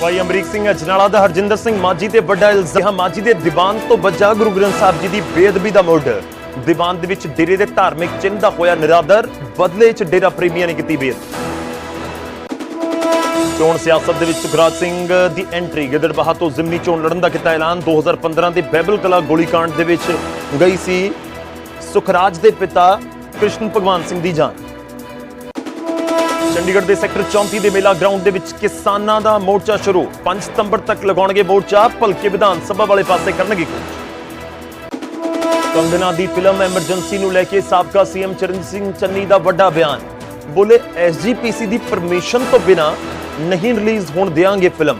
ਭਾਈ ਅਮਰੀਕ ਸਿੰਘ ਅਜਨਾਲਾ ਦਾ ਹਰਜਿੰਦਰ ਸਿੰਘ ਮਾਜੀ ਤੇ ਵੱਡਾ ਇਲਜ਼ਾਮ। ਮਾਜੀ ਦੇ ਦੀਵਾਨ ਤੋਂ ਬਚਾ ਗੁਰੂ ਗ੍ਰੰਥ ਸਾਹਿਬ ਜੀ ਦੀ ਬੇਅਦਬੀ ਦਾ ਮੁੱਢ। ਦੀਵਾਨ ਦੇ ਵਿੱਚ ਡੇਰੇ ਦੇ ਧਾਰਮਿਕ ਚਿੰਨ੍ਹ ਦਾ ਹੋਇਆ ਨਿਰਾਦਰ, ਬਦਲੇ 'ਚ ਡੇਰਾ ਪ੍ਰੇਮੀਆਂ ਨੇ ਕੀਤੀ ਬੇਅਦਬੀ ਚੋਣ ਸਿਆਸਤ ਦੇ ਵਿੱਚ ਸੁਖਰਾਜ ਸਿੰਘ ਦੀ ਐਂਟਰੀ ਗਿੱਦੜਬਾਹਾ ਤੋਂ ਜ਼ਿਮਨੀ ਚੋਣ ਲੜਨ ਦਾ ਕੀਤਾ ਐਲਾਨ। 2015 ਦੇ ਬੈਬਲ ਕਲਾ ਗੋਲੀकांड ਦੇ ਵਿੱਚ ਗਈ ਸੀ ਸੁਖਰਾਜ ਦੇ ਪਿਤਾ ਕ੍ਰਿਸ਼ਨ ਭਗਵਾਨ ਸਿੰਘ ਦੀ ਜਾਨ। ਚੰਡੀਗੜ੍ਹ ਦੇ ਸੈਕਟਰ 34 ਦੇ ਮੇਲਾ ਗਰਾਊਂਡ ਦੇ ਵਿੱਚ ਕਿਸਾਨਾਂ ਦਾ ਮੋਰਚਾ ਸ਼ੁਰੂ। 5 ਸਤੰਬਰ ਤੱਕ ਲਗਾਉਣਗੇ ਮੋਰਚਾ, ਭਲਕੇ ਵਿਧਾਨ ਸਭਾ ਵਾਲੇ ਪਾਸੇ ਕਰਨਗੇ ਕੰਗਨਾ ਦੀ ਫਿਲਮ ਐਮਰਜੈਂਸੀ ਨੂੰ ਲੈ ਕੇ ਸਾਬਕਾ ਸੀਐਮ ਚਰਨਜੀਤ ਸਿੰਘ ਚੰਨੀ ਦਾ ਵੱਡਾ ਬਿਆਨ। ਬੋਲੇ ਐਸਜੀਪੀਸੀ ਦੀ ਪਰਮਿਸ਼ਨ ਤੋਂ ਬਿਨਾ ਨਹੀਂ ਰਿਲੀਜ਼ ਹੋਣ ਦੇਾਂਗੇ ਫਿਲਮ।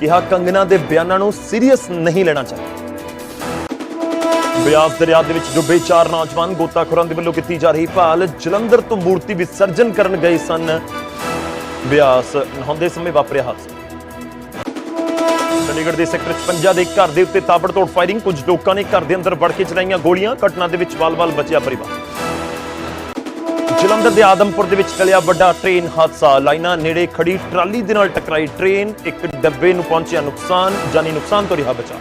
ਕਿਹਾ, ਕੰਗਨਾ ਦੇ ਬਿਆਨਾਂ ਨੂੰ ਸੀਰੀਅਸ ਨਹੀਂ ਲੈਣਾ ਚਾਹੀਦਾ। ਬਿਆਸ ਦਰਿਆ ਦੇ ਵਿੱਚ ਡੁੱਬੇ ਚਾਰ ਨੌਜਵਾਨ ਗੋਤਾਖੋਰਾਂ ਦੇ ਵੱਲੋਂ ਕੀਤੀ ਜਾ ਰਹੀ ਭਾਲ। ਜਲੰਧਰ ਤੋਂ ਮੂਰਤੀ ਵਿਸਰਜਨ ਕਰਨ ਗਏ ਸਨ। ਬਿਆਸ ਨਹਾਉਂਦੇ ਸਮੇਂ ਵਾਪਰਿਆ ਹਾਦਸਾ। ਚੰਡੀਗੜ੍ਹ ਦੇ ਸੈਕਟਰ 55 ਦੇ ਘਰ ਦੇ ਉੱਤੇ ਤਾਬੜਤੋੜ ਫਾਇਰਿੰਗ। ਕੁਝ ਲੋਕਾਂ ਨੇ ਘਰ ਦੇ ਅੰਦਰ ਵੜ ਕੇ ਚਲਾਈਆਂ ਗੋਲੀਆਂ। ਘਟਨਾ ਦੇ ਵਿੱਚ ਵਾਲ-ਵਾਲ ਬਚਿਆ ਪਰਿਵਾਰ। ਜਲੰਧਰ ਦੇ ਆਦਮਪੁਰ ਦੇ ਵਿੱਚ ਟਲਿਆ ਵੱਡਾ ਟ੍ਰੇਨ ਹਾਦਸਾ। ਲਾਈਨਾਂ ਨੇੜੇ ਖੜੀ ਟਰਾਲੀ ਦੇ ਨਾਲ ਟਕਰਾਈ ਟ੍ਰੇਨ। ਇੱਕ ਡੱਬੇ ਨੂੰ ਪਹੁੰਚਿਆ ਨੁਕਸਾਨ। ਜਾਨੀ ਨੁਕਸਾਨ ਤੋਂ ਰਿਹਾ ਬਚਾ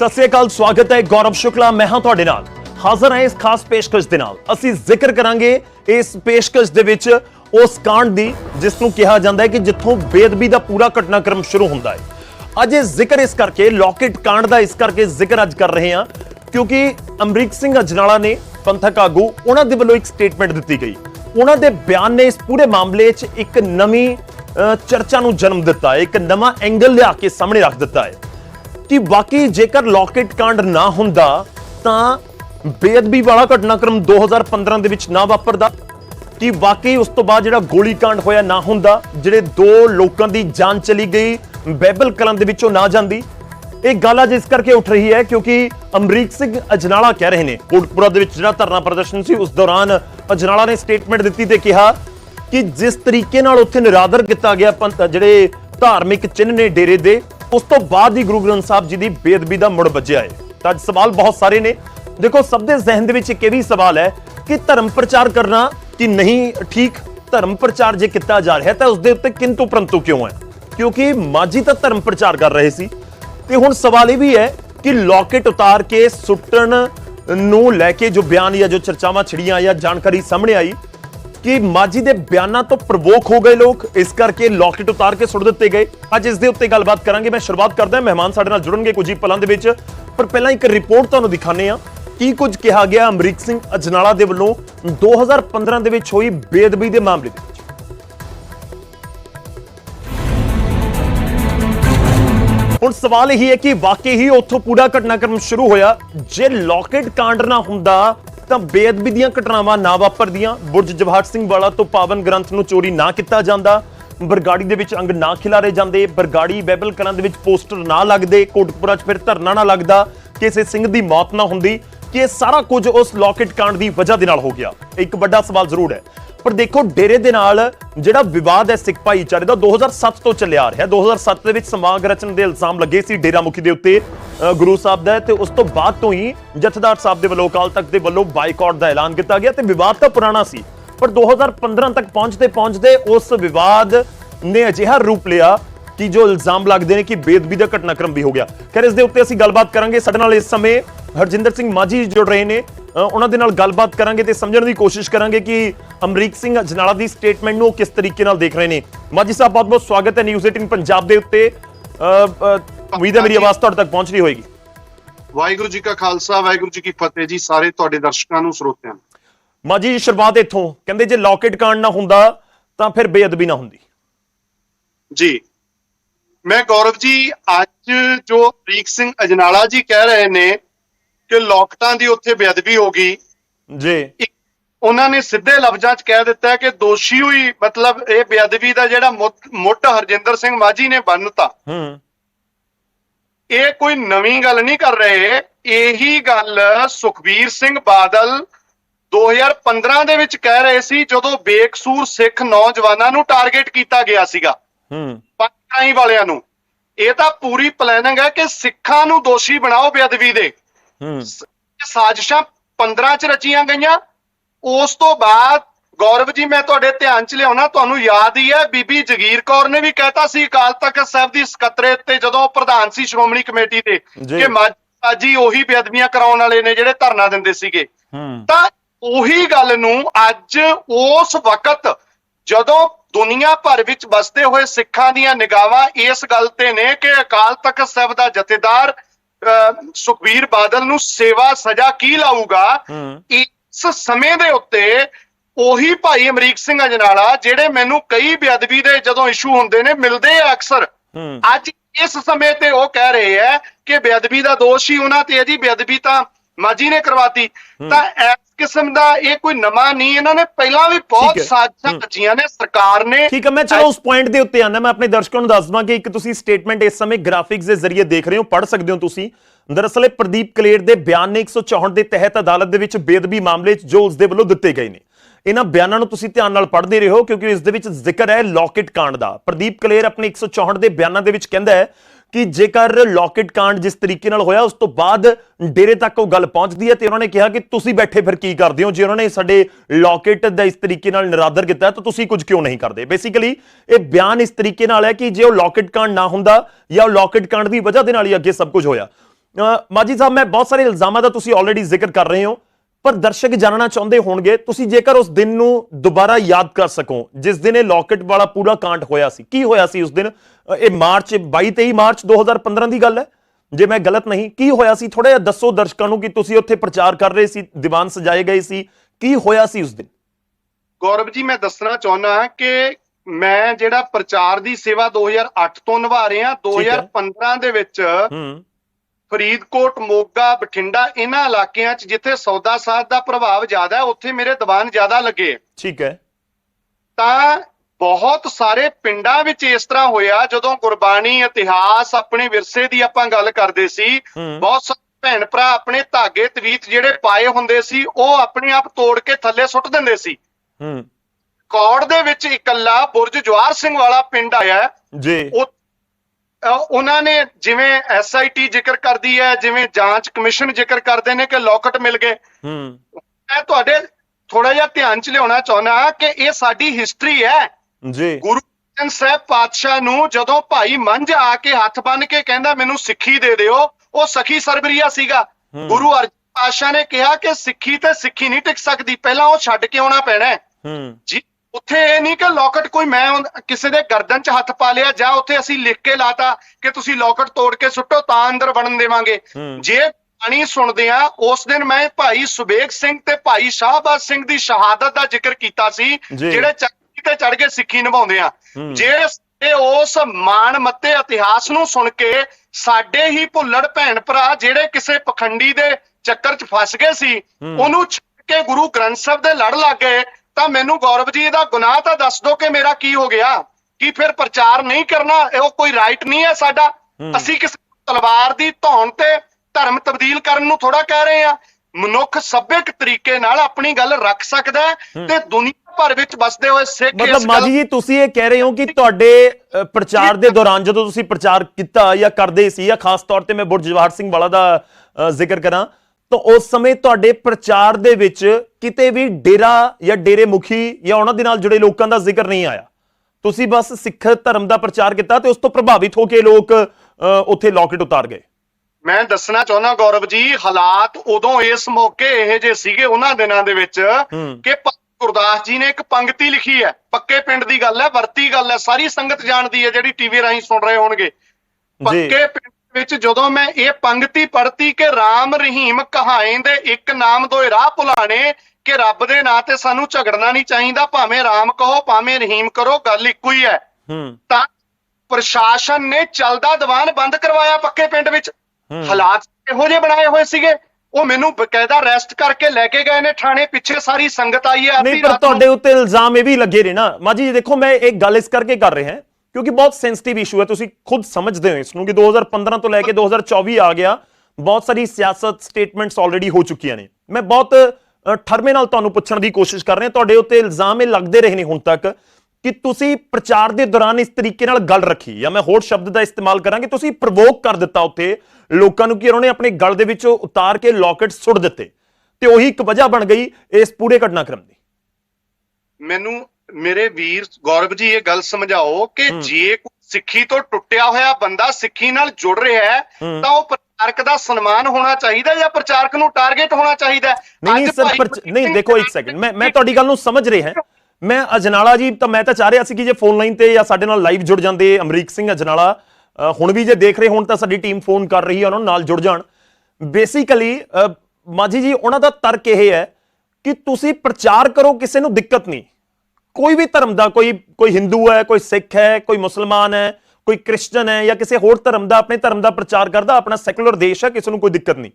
ਸਤਿ ਸ੍ਰੀ ਅਕਾਲ, ਸਵਾਗਤ ਹੈ ਗੌਰਵ ਸ਼ੁਕਲਾ, ਮੈਂ ਹਾਂ ਤੁਹਾਡੇ ਨਾਲ। ਹਾਜ਼ਰ ਹਾਂ ਇਸ ਖਾਸ ਪੇਸ਼ਕਸ਼ ਦੇ ਨਾਲ। ਅਸੀਂ ਜ਼ਿਕਰ ਕਰਾਂਗੇ ਇਸ ਪੇਸ਼ਕਸ਼ ਦੇ ਵਿੱਚ ਉਸ ਕਾਂਡ ਦੀ, ਜਿਸ ਨੂੰ ਕਿਹਾ ਜਾਂਦਾ ਹੈ ਕਿ ਜਿੱਥੋਂ ਬੇਦਬੀ ਦਾ ਪੂਰਾ ਘਟਨਾਕ੍ਰਮ ਸ਼ੁਰੂ ਹੁੰਦਾ ਹੈ। ਅੱਜ ਇਹ ਜ਼ਿਕਰ ਇਸ ਕਰਕੇ ਲੌਕਟ ਕਾਂਡ ਦਾ ਇਸ ਕਰਕੇ ਜ਼ਿਕਰ ਅੱਜ ਕਰ ਰਹੇ ਹਾਂ, ਕਿਉਂਕਿ ਅਮਰੀਕ ਸਿੰਘ ਅਜਨਾਲਾ ਨੇ, ਪੰਥਕ ਆਗੂ, ਉਹਨਾਂ ਦੇ ਵੱਲੋਂ ਇੱਕ ਸਟੇਟਮੈਂਟ ਦਿੱਤੀ ਗਈ। ਉਹਨਾਂ ਦੇ ਬਿਆਨ ਨੇ ਇਸ ਪੂਰੇ ਮਾਮਲੇ 'ਚ ਇੱਕ ਨਵੀਂ ਚਰਚਾ ਨੂੰ ਜਨਮ ਦਿੱਤਾ ਇੱਕ ਨਵਾਂ ਐਂਗਲ ਲਿਆ ਕੇ ਸਾਹਮਣੇ ਰੱਖ ਦਿੱਤਾ ਹੈ। ਕਿ ਵਾਕਈ ਜੇਕਰ ਲੌਕਟ ਕਾਂਡ ਨਾ ਹੁੰਦਾ, ਤਾਂ ਬੇਅਦਬੀ ਵਾਲਾ ਘਟਨਾਕ੍ਰਮ 2015 ਦੇ ਵਿੱਚ ਨਾ ਵਾਪਰਦਾ, ਕਿ ਵਾਕਈ ਉਸ ਤੋਂ ਬਾਅਦ ਜਿਹੜਾ ਗੋਲੀ ਕਾਂਡ ਹੋਇਆ ਨਾ ਹੁੰਦਾ, ਜਿਹੜੇ ਦੋ ਲੋਕਾਂ ਦੀ ਜਾਨ ਚਲੀ ਗਈ ਬੈਬਲ ਕਲਾਂ ਦੇ ਵਿੱਚੋਂ ਨਾ ਜਾਂਦੀ। ਇਹ ਗੱਲ ਅੱਜ ਇਸ ਕਰਕੇ ਉੱਠ ਰਹੀ ਹੈ ਕਿਉਂਕਿ ਅਮਰੀਕ ਸਿੰਘ ਅਜਨਾਲਾ ਕਹਿ ਰਹੇ ਨੇ ਕੋਟਪੁਰਾ ਦੇ ਵਿੱਚ ਜਿਹੜਾ ਧਰਨਾ ਪ੍ਰਦਰਸ਼ਨ ਸੀ, ਉਸ ਦੌਰਾਨ ਅਜਨਾਲਾ ਨੇ ਸਟੇਟਮੈਂਟ ਦਿੱਤੀ ਤੇ ਕਿਹਾ ਕਿ ਜਿਸ ਤਰੀਕੇ ਨਾਲ ਉੱਥੇ ਨਿਰਾਦਰ ਕੀਤਾ ਗਿਆ ਪੰਥ- ਜਿਹੜੇ ਧਾਰਮਿਕ ਚਿੰਨ੍ਹ ਨੇ ਡੇਰੇ ਦੇ ਉਸ ਤੋਂ ਬਾਅਦ ਹੀ ਗੁਰੂ ਗ੍ਰੰਥ ਸਾਹਿਬ ਜੀ ਦੀ ਬੇਅਦਬੀ ਦਾ ਮੁੜ ਵੱਜਿਆ ਹੈ। ਤਾਂ ਅੱਜ ਸਵਾਲ ਬਹੁਤ ਸਾਰੇ ਨੇ। ਦੇਖੋ, ਸਭ ਦੇ ਜ਼ਿਹਨ ਦੇ ਵਿੱਚ ਇੱਕ ਇਹ ਵੀ ਸਵਾਲ ਹੈ ਕਿ ਧਰਮ ਪ੍ਰਚਾਰ ਕਰਨਾ ਕਿ ਨਹੀਂ ਠੀਕ? ਧਰਮ ਪ੍ਰਚਾਰ ਜੇ ਕੀਤਾ ਜਾ ਰਿਹਾ ਤਾਂ ਉਸ ਦੇ ਉੱਤੇ ਕਿੰਤੂ ਪਰੰਤੂ ਕਿਉਂ ਹੈ? ਕਿਉਂਕਿ ਮਾਜੀ ਤਾਂ ਧਰਮ ਪ੍ਰਚਾਰ ਕਰ ਰਹੇ ਸੀ। ਤੇ ਹੁਣ ਸਵਾਲ ਇਹ ਵੀ ਹੈ ਕਿ ਲੌਕਟ ਉਤਾਰ ਕੇ ਸੁੱਟਣ ਨੂੰ ਲੈ ਕੇ ਜੋ ਬਿਆਨ ਜਾਂ ਜੋ ਚਰਚਾਵਾਂ ਛਿੜੀਆਂ ਜਾਂ ਜਾਣਕਾਰੀ ਸਾਹਮਣੇ ਆਈ ਕਿ ਮਾਜੀ ਦੇ ਬਿਆਨਾਂ ਤੋਂ ਪ੍ਰਵੋਕ ਹੋ ਗਏ ਲੋਕ, ਇਸ ਕਰਕੇ ਲੌਕਟ ਉਤਾਰ ਕੇ ਸੁੱਟ ਦਿੱਤੇ ਗਏ। ਅੱਜ ਇਸ ਦੇ ਉੱਤੇ ਗੱਲਬਾਤ ਕਰਾਂਗੇ। ਮੈਂ ਸ਼ੁਰੂਆਤ ਕਰਦਾ ਮਹਿਮਾਨ ਸਾਡੇ ਨਾਲ ਜੁੜਨਗੇ ਕੁਝ ਹੀ ਪਲਾਂ ਦੇ ਵਿੱਚ। ਪਰ ਪਹਿਲਾਂ ਇੱਕ ਰਿਪੋਰਟ ਤੁਹਾਨੂੰ ਦਿਖਾਣੇ ਆ ਕੀ ਕੁਝ ਕਿਹਾ ਗਿਆ ਅਮਰੀਕ ਸਿੰਘ ਅਜਨਾਲਾ ਦੇ ਵੱਲੋਂ 2015 ਦੇ ਵਿੱਚ ਹੋਈ ਬੇਅਦਬੀ ਦੇ ਮਾਮਲੇ ਦੇ ਵਿੱਚ? ਹੁਣ ਸਵਾਲ ਇਹ ਹੈ ਕਿ ਵਾਕਈ ਹੀ ਉੱਥੋਂ ਪੂਰਾ ਘਟਨਾਕ੍ਰਮ ਸ਼ੁਰੂ ਹੋਇਆ। ਜੇ ਲੌਕਟ ਕਾਂਡ ਨਾ ਹੁੰਦਾ ਤਾਂ ਬੇਅਦਬੀ ਦੀਆਂ ਘਟਨਾਵਾਂ ਨਾ ਵਾਪਰਦੀਆਂ। ਬੁਰਜ ਜਵਾਹਰ ਸਿੰਘ ਵਾਲਾ ਤੋਂ ਪਾਵਨ ਗ੍ਰੰਥ ਨੂੰ ਚੋਰੀ ਨਾ ਕੀਤਾ ਜਾਂਦਾ। ਬਰਗਾੜੀ ਦੇ ਵਿੱਚ ਅੰਗ ਨਾ ਖਿਲਾਰੇ ਜਾਂਦੇ। ਬਰਗਾੜੀ ਬਾਈਬਲ ਕਲਾਂ ਦੇ ਵਿੱਚ ਪੋਸਟਰ ਨਾ ਲੱਗਦੇ। ਕੋਟਪੁਰਾ 'ਚ ਫਿਰ ਧਰਨਾ ਨਾ ਲੱਗਦਾ। ਕਿਸੇ ਸਿੰਘ ਦੀ ਮੌਤ ਨਾ ਹੁੰਦੀ। ਕਿ ਇਹ ਸਾਰਾ ਕੁਝ ਉਸ ਲੌਕਟ ਕਾਂਡ ਦੀ ਵਜ੍ਹਾ ਦੇ ਨਾਲ ਹੋ ਗਿਆ। ਇੱਕ ਵੱਡਾ ਸਵਾਲ ਜ਼ਰੂਰ ਹੈ। ਪਰ ਦੇਖੋ, ਡੇਰੇ ਦੇ ਨਾਲ ਜਿਹੜਾ ਵਿਵਾਦ ਹੈ ਸਿੱਖ ਭਾਈਚਾਰੇ ਦਾ 2007 ਤੋਂ ਚੱਲਿਆ ਆ ਰਿਹਾ 2007 ਦੇ ਵਿੱਚ ਸਮਾਗ ਰਚਨ ਦੇ ਇਲਜ਼ਾਮ ਲੱਗੇ ਸੀ ਡੇਰਾ ਮੁਖੀ ਦੇ ਉੱਤੇ ਗੁਰੂ ਸਾਹਿਬ ਦਾ, ਤੇ ਉਸ ਤੋਂ ਬਾਅਦ ਤੋਂ ਹੀ ਜਥੇਦਾਰ ਸਾਹਿਬ ਦੇ ਵੱਲੋਂ, ਅਕਾਲ ਤਖਤ ਦੇ ਵੱਲੋਂ ਬਾਈਕਾਟ ਦਾ ਐਲਾਨ ਕੀਤਾ ਗਿਆ ਤੇ ਵਿਵਾਦ ਤਾਂ ਪੁਰਾਣਾ ਸੀ। ਪਰ 2015 ਤੱਕ ਪਹੁੰਚਦੇ ਪਹੁੰਚਦੇ ਉਸ ਵਿਵਾਦ ਨੇ ਅਜਿਹਾ ਰੂਪ ਲਿਆ ਕਿ ਜੋ ਇਲਜ਼ਾਮ ਲੱਗਦੇ ਨੇ ਕਿ ਬੇਦਬੀ ਦਾ ਘਟਨਾਕ੍ਰਮ ਵੀ ਹੋ ਗਿਆ। ਖੈਰ, ਇਸ ਦੇ ਉੱਤੇ ਅਸੀਂ ਗੱਲਬਾਤ ਕਰਾਂਗੇ। ਸਾਡੇ ਨਾਲ ਇਸ ਸਮੇਂ ਹਰਜਿੰਦਰ ਸਿੰਘ ਮਾਝੀ ਜੁੜ ਰਹੇ ਨੇ। ਉਹਨਾਂ ਦੇ ਨਾਲ ਗੱਲਬਾਤ ਕਰਾਂਗੇ ਤੇ ਸਮਝਣ ਦੀ ਕੋਸ਼ਿਸ਼ ਕਰਾਂਗੇ ਕਿ ਅਮਰੀਕ ਸਿੰਘ ਅਜਨਾਲਾ ਦੀ ਸਟੇਟਮੈਂਟ ਨੂੰ ਉਹ ਕਿਸ ਤਰੀਕੇ ਨਾਲ ਦੇਖ ਰਹੇ ਨੇ। ਮਾਝੀ ਸਾਹਿਬ ਬਹੁਤ ਬਹੁਤ ਸਵਾਗਤ ਹੈ ਨਿਊਜ਼ 18 ਪੰਜਾਬ ਦੇ ਉੱਤੇ। ਉਮੀਦ ਹੈ ਮੇਰੀ ਆਵਾਜ਼ ਤੁਹਾਡੇ ਤੱਕ ਪਹੁੰਚ ਰਹੀ ਹੋਏਗੀ। ਵਾਹਿਗੁਰੂ ਜੀ ਕਾ ਖਾਲਸਾ ਵਾਹਿਗੁਰੂ ਜੀ ਕੀ ਫਤਿਹ ਜੀ ਸਾਰੇ ਤੁਹਾਡੇ ਦਰਸ਼ਕਾਂ ਨੂੰ ਸਰੋਤਿਆਂ ਨੂੰ। ਮਾਝੀ ਸ਼ੁਰੂਆਤ ਇੱਥੋਂ। ਕਹਿੰਦੇ ਜੇ ਲੌਕਟ ਕਾਂਡ ਨਾ ਹੁੰਦਾ ਤਾਂ ਫਿਰ ਬੇਅਦਬੀ ਨਾ ਹੁੰਦੀ। ਜੀ। ਮੈਂ ਗੌਰਵ ਜੀ ਅੱਜ ਜੋ ਪ੍ਰੀਕ ਸਿੰਘ ਅਜਨਾਲਾ ਜੀ ਕਹਿ ਰਹੇ ਨੇ ਕਿ ਲੋਕਟਾਂ ਦੀ ਉੱਥੇ ਬੇਅਦਬੀ ਹੋ ਗਈ। ਜੀ। ਉਹਨਾਂ ਨੇ ਸਿੱਧੇ ਲਫ਼ਜ਼ਾਂ 'ਚ ਕਹਿ ਦਿੱਤਾ ਕਿ ਦੋਸ਼ੀ ਹੋਈ ਮਤਲਬ ਇਹ ਬੇਅਦਬੀ ਦਾ ਜਿਹੜਾ ਮੁੱਢ- ਹਰਜਿੰਦਰ ਸਿੰਘ ਮਾਝੀ ਨੇ ਬੰਨਤਾ ਹੂੰ। ਇਹ ਕੋਈ ਨਵੀਂ ਗੱਲ ਨਹੀਂ ਕਰ ਰਹੇ। ਇਹੀ ਗੱਲ ਸੁਖਬੀਰ ਸਿੰਘ ਬਾਦਲ 2015 ਦੇ ਵਿੱਚ ਕਹਿ ਰਹੇ ਸੀ ਜਦੋਂ ਬੇਕਸੂਰ ਸਿੱਖ ਨੌਜਵਾਨਾਂ ਨੂੰ ਟਾਰਗੇਟ ਕੀਤਾ ਗਿਆ ਸੀਗਾ। ਹੂੰ। ਪਾਕਿਸਤਾਨੀ ਵਾਲਿਆਂ ਨੂੰ। ਇਹ ਤਾਂ ਪੂਰੀ ਪਲੈਨਿੰਗ ਹੈ ਕਿ ਸਿੱਖਾਂ ਨੂੰ ਦੋਸ਼ੀ ਬਣਾਓ ਬੇਅਦਬੀ ਦੇ। ਸਾਜ਼ਿਸ਼ਾਂ 15 ਚ ਰਚੀਆਂ ਗਈਆਂ। ਉਸ ਤੋਂ ਬਾਅਦ ਗੌਰਵ ਜੀ ਮੈਂ ਤੁਹਾਡੇ ਧਿਆਨ ਚ ਲਿਆਉਣਾ ਤੁਹਾਨੂੰ ਯਾਦ ਹੀ ਹੈ ਬੀਬੀ ਜਗੀਰ ਕੌਰ ਨੇ ਵੀ ਕਹਿਤਾ ਸੀ ਅਕਾਲ ਤਖਤ ਸਾਹਿਬ ਦੀ ਸਕੱਤਰੇਤ ਤੇ ਜਦੋਂ ਪ੍ਰਧਾਨ ਸੀ ਸ਼੍ਰੋਮਣੀ ਕਮੇਟੀ ਦੇ। ਕਿ ਮਾਜੀ ਉਹੀ ਬੇਅਦਬੀਆਂ ਕਰਾਉਣ ਵਾਲੇ ਨੇ ਜਿਹੜੇ ਧਰਨਾ ਦਿੰਦੇ ਸੀਗੇ। ਤਾਂ ਉਹੀ ਗੱਲ ਨੂੰ ਅੱਜ ਉਸ ਵਕਤ ਜਦੋਂ ਦੁਨੀਆ ਭਰ ਵਿੱਚ ਵਸਦੇ ਹੋਏ ਸਿੱਖਾਂ ਦੀਆਂ ਨਿਗਾਹਾਂ ਇਸ ਗੱਲ ਤੇ ਨੇ ਕਿ ਅਕਾਲ ਤਖਤ ਸਾਹਿਬ ਦਾ ਜਥੇਦਾਰ ਸੁਖਬੀਰ ਬਾਦਲ ਨੂੰ ਸੇਵਾ ਸਜ਼ਾ ਕੀ ਲਾਊਗਾ? ਇਸ ਸਮੇਂ ਦੇ ਉੱਤੇ ਉਹੀ ਭਾਈ ਅਮਰੀਕ ਸਿੰਘ ਅਜਨਾਲਾ ਜਿਹੜੇ ਮੈਨੂੰ ਕਈ ਬੇਅਦਬੀ ਦੇ ਜਦੋਂ ਇਸ਼ੂ ਹੁੰਦੇ ਨੇ ਮਿਲਦੇ ਆ ਅਕਸਰ। ਅੱਜ ਇਸ ਸਮੇਂ ਤੇ ਉਹ ਕਹਿ ਰਹੇ ਹੈ ਕਿ ਬੇਅਦਬੀ ਦਾ ਦੋਸ਼ ਹੀ ਉਹਨਾਂ ਤੇ ਹੈ ਜੀ ਬੇਅਦਬੀ ਤਾਂ ਮਾਜੀ ਨੇ ਕਰਵਾਤੀ। ਤਾਂ ਕਿਸਮ ਦਾ ਇਹ ਕੋਈ ਨਵਾਂ ਨਹੀਂ ਇਹਨਾਂ ਨੇ ਪਹਿਲਾਂ ਵੀ ਬਹੁਤ। ਸਾਜ਼ਿਸ਼ਾਂ। ਰਚੀਆਂ ਨੇ ਸਰਕਾਰ ਨੇ ਠੀਕ ਹੈ ਮੈਂ ਚਲੋ ਉਸ ਪੁਆਇੰਟ ਦੇ ਉੱਤੇ ਆਣਾ ਮੈਂ ਆਪਣੇ ਦਰਸ਼ਕਾਂ ਨੂੰ ਦੱਸ ਦਵਾਂ ਕਿ ਇੱਕ ਤੁਸੀਂ ਸਟੇਟਮੈਂਟ ਇਸ ਸਮੇਂ ਗ੍ਰਾਫਿਕਸ ਦੇ ਜ਼ਰੀਏ ਦੇਖ ਰਹੇ ਹੋ ਪੜ੍ਹ ਸਕਦੇ ਹੋ ਤੁਸੀਂ ਦਰਅਸਲ ਇਹ ਪ੍ਰਦੀਪ ਕਲੇਰ ਦੇ ਬਿਆਨ ਨੇ 164 ਦੇ ਤਹਿਤ ਅਦਾਲਤ ਦੇ ਵਿੱਚ ਬੇਦਬੀ ਮਾਮਲੇ 'ਚ ਜੋ ਉਸ ਦੇ ਵੱਲੋਂ ਦਿੱਤੇ ਗਏ ਨੇ ਇਹਨਾਂ ਬਿਆਨਾਂ ਨੂੰ ਤੁਸੀਂ ਧਿਆਨ ਨਾਲ ਪੜ੍ਹਦੇ ਰਹੋ ਕਿਉਂਕਿ ਇਸ ਦੇ ਵਿੱਚ ਜ਼ਿਕਰ ਹੈ ਲੌਕਟ ਕਾਂਡ ਦਾ ਪ੍ਰਦੀਪ ਕਲੇਰ ਆਪਣੇ 164 ਦੇ ਬਿਆਨਾਂ ਦੇ ਵਿੱਚ ਕਹਿੰਦਾ ਹੈ ਕਿ ਜੇਕਰ ਲੌਕਟ ਕਾਂਡ ਜਿਸ ਤਰੀਕੇ ਨਾਲ ਹੋਇਆ, ਉਸ ਤੋਂ ਬਾਅਦ ਡੇਰੇ ਤੱਕ ਉਹ ਗੱਲ ਪਹੁੰਚਦੀ ਹੈ ਤੇ ਉਹਨਾਂ ਨੇ ਕਿਹਾ ਕਿ ਤੁਸੀਂ ਬੈਠੇ ਫਿਰ ਕੀ ਕਰਦੇ ਹੋ? ਜੇ ਉਹਨਾਂ ਨੇ ਸਾਡੇ ਲੌਕਟ ਦਾ ਇਸ ਤਰੀਕੇ ਨਾਲ ਨਿਰਾਦਰ ਕੀਤਾ ਤਾਂ ਤੁਸੀਂ ਕੁਝ ਕਿਉਂ ਨਹੀਂ ਕਰਦੇ? ਬੇਸਿਕਲੀ ਇਹ ਬਿਆਨ ਇਸ ਤਰੀਕੇ ਨਾਲ ਹੈ ਕਿ ਜੇ ਉਹ ਲੌਕਟ ਕਾਂਡ ਨਾ ਹੁੰਦਾ ਜਾਂ ਉਹ ਲੌਕਟ ਕਾਂਡ ਦੀ ਵਜ੍ਹਾ ਦੇ ਨਾਲ ਹੀ ਅੱਗੇ ਸਭ ਕੁਝ ਹੋਇਆ। ਅਹ ਮਾਜੀ ਸਾਹਿਬ, ਮੈਂ ਬਹੁਤ ਸਾਰੇ ਇਲਜ਼ਾਮਾਂ ਦਾ ਤੁਸੀਂ ਆਲਰੇਡੀ ਜ਼ਿਕਰ ਕਰ ਰਹੇ ਹੋ। ਪਰ ਦਰਸ਼ਕ ਜਾਣਨਾ ਚਾਹੁੰਦੇ ਹੋਣਗੇ ਤੁਸੀਂ ਜੇਕਰ ਉਸ ਦਿਨ ਨੂੰ ਦੁਬਾਰਾ ਯਾਦ ਕਰ ਸਕੋ ਜਿਸ ਦਿਨ ਇਹ ਲੌਕਟ ਵਾਲਾ ਪੂਰਾ ਕਾਂਡ ਹੋਇਆ ਸੀ। ਕੀ ਹੋਇਆ ਸੀ ਉਸ ਦਿਨ? ਇਹ ਮਾਰਚ 22 23 ਮਾਰਚ 2015 ਦੀ ਗੱਲ ਹੈ। ਜੇ ਮੈਂ ਗਲਤ ਨਹੀਂ ਕੀ ਹੋਇਆ ਸੀ? ਥੋੜਾ ਜਿਹਾ ਦੱਸੋ ਦਰਸ਼ਕਾਂ ਨੂੰ ਕਿ ਤੁਸੀਂ ਉੱਥੇ ਪ੍ਰਚਾਰ ਕਰ ਰਹੇ ਸੀ ਦੀਵਾਨ ਸਜਾਏ ਗਏ ਸੀ। ਕੀ ਹੋਇਆ ਸੀ ਉਸ ਦਿਨ? ਗੌਰਵ ਜੀ ਮੈਂ ਦੱਸਣਾ ਚਾਹੁੰਦਾ ਕਿ ਮੈਂ ਜਿਹੜਾ ਪ੍ਰਚਾਰ ਦੀ ਸੇਵਾ 2008 ਤੋਂ ਨਿਭਾ ਰਿਹਾ ਠੀਕ ਹੈ। 2015 ਦੇ ਵਿੱਚ ਫਰੀਦਕੋਟ ਮੋਗਾ ਬਠਿੰਡਾ ਇਹਨਾਂ ਇਲਾਕਿਆਂ 'ਚ ਜਿੱਥੇ ਸੌਦਾ ਸਾਧ ਦਾ ਪ੍ਰਭਾਵ ਜ਼ਿਆਦਾ ਹੈ ਉੱਥੇ ਮੇਰੇ ਦੀਵਾਨ ਜ਼ਿਆਦਾ ਲੱਗੇ। ਠੀਕ ਹੈ। ਤਾਂ ਬਹੁਤ ਸਾਰੇ ਪਿੰਡਾਂ ਵਿੱਚ ਇਸ ਤਰ੍ਹਾਂ ਹੋਇਆ ਜਦੋਂ ਗੁਰਬਾਣੀ ਇਤਿਹਾਸ ਆਪਣੇ ਵਿਰਸੇ ਦੀ ਆਪਾਂ ਗੱਲ ਕਰਦੇ ਸੀ। ਬਹੁਤ ਸਾਰੇ ਭੈਣ ਭਰਾ ਆਪਣੇ ਧਾਗੇ ਤਵੀਤ ਜਿਹੜੇ ਪਾਏ ਹੁੰਦੇ ਸੀ ਉਹ ਆਪਣੇ ਆਪ ਤੋੜ ਕੇ ਥੱਲੇ ਸੁੱਟ ਦਿੰਦੇ ਸੀ। ਹੂੰ। ਕੌੜ ਦੇ ਵਿੱਚ ਇਕੱਲਾ ਬੁਰਜ ਜਵਾਰ ਸਿੰਘ ਵਾਲਾ ਪਿੰਡ ਆਇਆ। ਜੀ। ਉਹ ਅਹ ਉਹਨਾਂ ਨੇ ਜਿਵੇਂ ਐਸਆਈਟੀ ਜ਼ਿਕਰ ਕਰਦੀ ਹੈ ਜਿਵੇਂ ਜਾਂਚ ਕਮਿਸ਼ਨ ਜ਼ਿਕਰ ਕਰਦੇ ਨੇ ਕਿ ਲੋਕਟ ਮਿਲ ਗਏ। ਹੂੰ। ਮੈਂ ਤੁਹਾਡੇ ਥੋੜਾ ਜਿਹਾ ਧਿਆਨ ਚ ਲਿਆਉਣਾ ਚਾਹੁੰਦਾ ਕਿ ਇਹ ਸਾਡੀ ਹਿਸਟਰੀ ਹੈ। ਜੀ। ਗੁਰੂ ਗੋਬਿੰਦ ਸਾਹਿਬ ਪਾਤਸ਼ਾਹ ਨੂੰ ਜਦੋਂ ਭਾਈ ਮੰਝ ਆ ਕੇ ਹੱਥ ਬੰਨ ਕੇ ਕਹਿੰਦਾ ਮੈਨੂੰ ਸਿੱਖੀ ਦੇ ਦਿਓ ਉਹ ਸਖੀ ਸਰਬਰੀਆ ਸੀਗਾ। ਗੁਰੂ ਅਰਜਨ ਪਾਤਸ਼ਾਹ ਨੇ ਕਿਹਾ ਕਿ ਸਿੱਖੀ ਤੇ ਸਿੱਖੀ ਨਹੀਂ ਟਿਕ ਸਕਦੀ। ਪਹਿਲਾਂ ਉਹ ਛੱਡ ਕੇ ਆਉਣਾ ਪੈਣਾ ਹੂੰ। ਜੀ ਉੱਥੇ ਇਹ ਨਹੀਂ ਕਿ ਲੋਕਟ ਕੋਈ ਮੈਂ ਕਿਸੇ ਦੇ ਗਰਦਨ 'ਚ ਹੱਥ ਪਾ ਲਿਆ ਜਾਂ ਉੱਥੇ ਅਸੀਂ ਲਿਖ ਕੇ ਲਾਤਾ ਕਿ ਤੁਸੀਂ ਲੋਕਟ ਤੋੜ ਕੇ ਸੁੱਟੋ ਤਾਂ ਅੰਦਰ ਵੜਨ ਦੇਵਾਂਗੇ। ਜੇ ਬਾਣੀ ਸੁਣਦੇ ਆ ਉਸ ਦਿਨ ਮੈਂ ਭਾਈ ਸੁਬੇਗ ਸਿੰਘ ਤੇ ਭਾਈ ਸ਼ਾਹਬਾਜ਼ ਸਿੰਘ ਦੀ ਸ਼ਹਾਦਤ ਦਾ ਜ਼ਿਕਰ ਕੀਤਾ ਸੀ। ਜਿਹੜੇ ਚੱਕੀ ਤੇ ਚੜ ਕੇ ਸਿੱਖੀ ਨਿਭਾਉਂਦੇ ਆ। ਜੇ ਇਹ ਉਸ ਮਾਣ ਮੱਤੇ ਇਤਿਹਾਸ ਨੂੰ ਸੁਣ ਕੇ ਸਾਡੇ ਹੀ ਭੁੱਲੜ ਭੈਣ ਭਰਾ ਜਿਹੜੇ ਕਿਸੇ ਪਖੰਡੀ ਦੇ ਚੱਕਰ 'ਚ ਫਸ ਗਏ ਸੀ। ਉਹਨੂੰ ਛੱਡ ਕੇ ਗੁਰੂ ਗ੍ਰੰਥ ਸਾਹਿਬ ਦੇ ਲੜ ਲੱਗ ਗਏ ਤਾਂ ਮੈਨੂੰ ਗੌਰਵ ਜੀ ਇਹਦਾ ਗੁਨਾਹ ਤਾਂ ਦੱਸ ਦਿਓ ਕਿ ਮੇਰਾ ਕੀ ਹੋ ਗਿਆ। ਕੀ ਫਿਰ ਪ੍ਰਚਾਰ ਨਹੀਂ ਕਰਨਾ? ਇਹ ਕੋਈ ਰਾਈਟ ਨਹੀਂ ਹੈ ਸਾਡਾ। ਅਸੀਂ ਕਿਸੇ ਤਲਵਾਰ ਦੀ ਧੌਣ ਤੇ ਧਰਮ ਤਬਦੀਲ ਕਰਨ ਨੂੰ ਥੋੜਾ ਕਹਿ ਰਹੇ ਆ ਮਨੁੱਖ ਸੱਭਿਅਕ ਤਰੀਕੇ ਨਾਲ ਆਪਣੀ ਗੱਲ ਰੱਖ ਸਕਦਾ ਹੈ ਤੇ ਦੁਨੀਆ ਭਰ ਵਿੱਚ ਵਸਦੇ ਹੋਏ ਸਿੱਖ ਮਤਲਬ ਮਾਜੀ ਜੀ ਤੁਸੀਂ ਇਹ ਕਹਿ ਰਹੇ ਹੋ ਕਿ ਤੁਹਾਡੇ ਪ੍ਰਚਾਰ ਦੇ ਦੌਰਾਨ ਜਦੋਂ ਤੁਸੀਂ ਪ੍ਰਚਾਰ ਕੀਤਾ ਜਾਂ ਕਰਦੇ ਸੀ ਜਾਂ ਖਾਸ ਤੌਰ ਤੇ ਮੈਂ ਬੁਰਜ ਜਵਾਹਰ ਸਿੰਘ ਵਾਲਾ ਦਾ ਜ਼ਿਕਰ ਕਰਾਂ ਤਾਂ ਉਸ ਸਮੇਂ ਤੁਹਾਡੇ ਪ੍ਰਚਾਰ ਦੇ ਵਿੱਚ ਕਿਤੇ ਵੀ ਡੇਰਾ ਜਾਂ ਡੇਰੇ ਮੁਖੀ ਜਾਂ ਉਹਨਾਂ ਦੇ ਨਾਲ ਜੁੜੇ ਲੋਕਾਂ ਦਾ ਜ਼ਿਕਰ ਨਹੀਂ ਆਇਆ। ਤੁਸੀਂ ਬਸ ਸਿੱਖ ਧਰਮ ਦਾ ਪ੍ਰਚਾਰ ਕੀਤਾ ਤੇ ਉਸ ਤੋਂ ਪ੍ਰਭਾਵਿਤ ਹੋ ਕੇ ਲੋਕ ਉੱਥੇ ਲੌਕਟ ਉਤਾਰ ਗਏ। ਮੈਂ ਦੱਸਣਾ ਚਾਹੁੰਦਾ ਗੌਰਵ ਜੀ ਹਾਲਾਤ ਉਦੋਂ ਇਸ ਮੌਕੇ ਇਹੋ ਜਿਹੇ ਸੀਗੇ ਉਹਨਾਂ ਦਿਨਾਂ ਦੇ ਵਿੱਚ। ਕਿ ਗੁਰਦਾਸ ਜੀ ਨੇ ਇੱਕ ਪੰਕਤੀ ਲਿਖੀ ਹੈ। ਪੱਕੇ ਪਿੰਡ ਦੀ ਗੱਲ ਹੈ ਵਰਤੀ ਗੱਲ ਹੈ। ਸਾਰੀ ਸੰਗਤ ਜਾਣਦੀ ਹੈ ਜਿਹੜੀ ਟੀਵੀ ਰਾਹੀਂ ਸੁਣ ਰਹੇ ਹੋਣਗੇ। ਪੱਕੇ ਪਿੰਡ ਵਿੱਚ ਜਦੋਂ ਮੈਂ ਇਹ ਪੰਕਤੀ ਪੜ੍ਹਤੀ ਕਿ RAM ਰਹੀਮ ਕਹਾਏ ਦੇ ਇੱਕ ਨਾਮ ਦੋਏ ਰਾਹ ਭੁਲਾਣੇ ਕਿ ਰੱਬ ਦੇ ਨਾਂ ਤੇ ਸਾਨੂੰ ਝਗੜਨਾ ਨਹੀਂ ਚਾਹੀਦਾ ਭਾਵੇਂ RAM ਕਹੋ ਭਾਵੇਂ ਰਹੀਮ ਕਰੋ ਗੱਲ ਇੱਕੋ ਹੀ ਹੈ। ਹੂੰ। ਤਾਂ ਪ੍ਰਸ਼ਾਸਨ ਨੇ ਚਲਦਾ ਦੀਵਾਨ ਬੰਦ ਕਰਵਾਇਆ ਪੱਕੇ ਪਿੰਡ ਵਿੱਚ। ਹਾਲਾਤ ਇਹੋ ਜਿਹੇ ਬਣਾਏ ਹੋਏ ਸੀਗੇ। ਉਹ ਮੈਨੂੰ ਬਕਾਇਦਾ ਅਰੈਸਟ ਕਰਕੇ ਲੈ ਕੇ ਗਏ ਨੇ ਥਾਣੇ ਪਿੱਛੇ ਸਾਰੀ ਸੰਗਤ ਆਈ ਹੈ ਨਹੀਂ ਪਰ। ਤੁਹਾਡੇ ਉੱਤੇ ਇਲਜ਼ਾਮ ਇਹ ਵੀ ਲੱਗੇ ਨੇ ਨਾ। ਮਾਜੀ ਜੀ ਦੇਖੋ ਮੈਂ ਇੱਕ ਗੱਲ ਇਸ ਕਰਕੇ ਕਰ ਰਿਹਾ। ਹਾਂ ਕਿਉਂਕਿ ਬਹੁਤ ਸੈਂਸਿਟਿਵ ਇਸ਼ੂ ਹੈ, ਤੁਸੀਂ ਖੁਦ ਸਮਝਦੇ ਹੋ ਇਸ ਨੂੰ ਕਿ 2015 ਤੋਂ ਲੈ ਕੇ 2024 ਆ ਗਿਆ, ਬਹੁਤ ਸਾਰੀ ਸਿਆਸਤ ਸਟੇਟਮੈਂਟਸ ਆਲਰੇਡੀ ਹੋ ਚੁੱਕੀਆਂ ਨੇ। ਮੈਂ ਬਹੁਤ ਠਰਮੇ ਨਾਲ ਤੁਹਾਨੂੰ ਪੁੱਛਣ ਦੀ ਕੋਸ਼ਿਸ਼ ਕਰ ਰਿਹਾ, ਤੁਹਾਡੇ ਉੱਤੇ ਇਲਜ਼ਾਮ ਇਹ ਲੱਗਦੇ ਰਹੇ ਨੇ ਹੁਣ ਤੱਕ ਕਿ ਤੁਸੀਂ ਪ੍ਰਚਾਰ ਦੇ ਦੌਰਾਨ ਇਸ ਤਰੀਕੇ ਨਾਲ ਗੱਲ ਰੱਖੀ, ਜਾਂ ਮੈਂ ਹੋਰ ਸ਼ਬਦ ਦਾ ਇਸਤੇਮਾਲ ਕਰਾਂਗੇ, ਤੁਸੀਂ ਪ੍ਰਵੋਕ ਕਰ ਦਿੱਤਾ ਉੱਥੇ ਲੋਕਾਂ ਨੂੰ ਕਿ ਉਹਨਾਂ ਨੇ ਆਪਣੇ ਗਲ ਦੇ ਵਿੱਚੋਂ ਉਤਾਰ ਕੇ ਲੋਕਟ ਸੁੱਟ ਦਿੱਤੇ। ਤੇ ਉਹੀ ਇੱਕ ਵਜ੍ਹਾ ਬਣ ਗਈ ਇਸ ਪੂਰੇ ਘਟਨਾਕ੍ਰਮ ਦੀ। ਮੈਨੂੰ ਮੇਰੇ ਵੀਰ ਗੌਰਵ ਜੀ ਇਹ ਗੱਲ ਸਮਝਾਓ ਕਿ। ਜੇ ਕੋਈ ਸਿੱਖੀ ਤੋਂ ਟੁੱਟਿਆ ਹੋਇਆ ਬੰਦਾ ਸਿੱਖੀ ਨਾਲ ਜੁੜ ਰਿਹਾ ਹੈ। ਤਾਂ ਉਹ ਪ੍ਰਚਾਰਕ ਦਾ ਸਨਮਾਨ ਹੋਣਾ ਚਾਹੀਦਾ ਜਾਂ ਪ੍ਰਚਾਰਕ ਨੂੰ ਟਾਰਗੇਟ ਹੋਣਾ ਚਾਹੀਦਾ? ਨਹੀਂ ਸਰ ਨਹੀਂ ਦੇਖੋ ਇੱਕ ਸੈਕਿੰਡ ਮੈਂ ਮੈਂ ਤੁਹਾਡੀ ਗੱਲ ਨੂੰ ਸਮਝ ਰਿਹਾ ਮੈਂ ਅਜਨਾਲਾ ਜੀ ਤਾਂ ਮੈਂ ਤਾਂ ਚਾਹ ਰਿਹਾ ਸੀ ਕਿ ਜੇ ਫੋਨ ਲਾਈਨ ਤੇ ਜਾਂ ਸਾਡੇ ਨਾਲ ਲਾਈਵ ਜੁੜ ਜਾਂਦੇ ਅਮਰੀਕ ਸਿੰਘ ਅਜਨਾਲਾ ਹੁਣ ਵੀ ਜੇ ਦੇਖ ਰਹੇ ਹੋਣ ਤਾਂ ਸਾਡੀ ਟੀਮ ਫੋਨ ਕਰ ਰਹੀ ਹੈ ਉਹਨਾਂ ਨਾਲ ਜੁੜ ਜਾਣ ਬੇਸਿਕਲੀ ਮਾਜੀ ਜੀ ਉਹਨਾਂ ਦਾ ਤਰਕ ਇਹ ਹੈ ਕਿ ਤੁਸੀਂ ਪ੍ਰਚਾਰ ਕਰੋ ਕਿਸੇ ਨੂੰ ਦਿੱਕਤ ਨਹੀਂ ਕੋਈ ਵੀ ਧਰਮ ਦਾ ਕੋਈ ਕੋਈ ਹਿੰਦੂ ਹੈ, ਕੋਈ ਸਿੱਖ ਹੈ, ਕੋਈ ਮੁਸਲਮਾਨ ਹੈ, ਕੋਈ ਕ੍ਰਿਸਚੀਅਨ ਹੈ ਜਾਂ ਕਿਸੇ ਹੋਰ ਧਰਮ ਦਾ, ਆਪਣੇ ਧਰਮ ਦਾ ਪ੍ਰਚਾਰ ਕਰਦਾ, ਆਪਣਾ ਸੈਕੂਲਰ ਦੇਸ਼ ਹੈ, ਕਿਸੇ ਨੂੰ ਕੋਈ ਦਿੱਕਤ ਨਹੀਂ।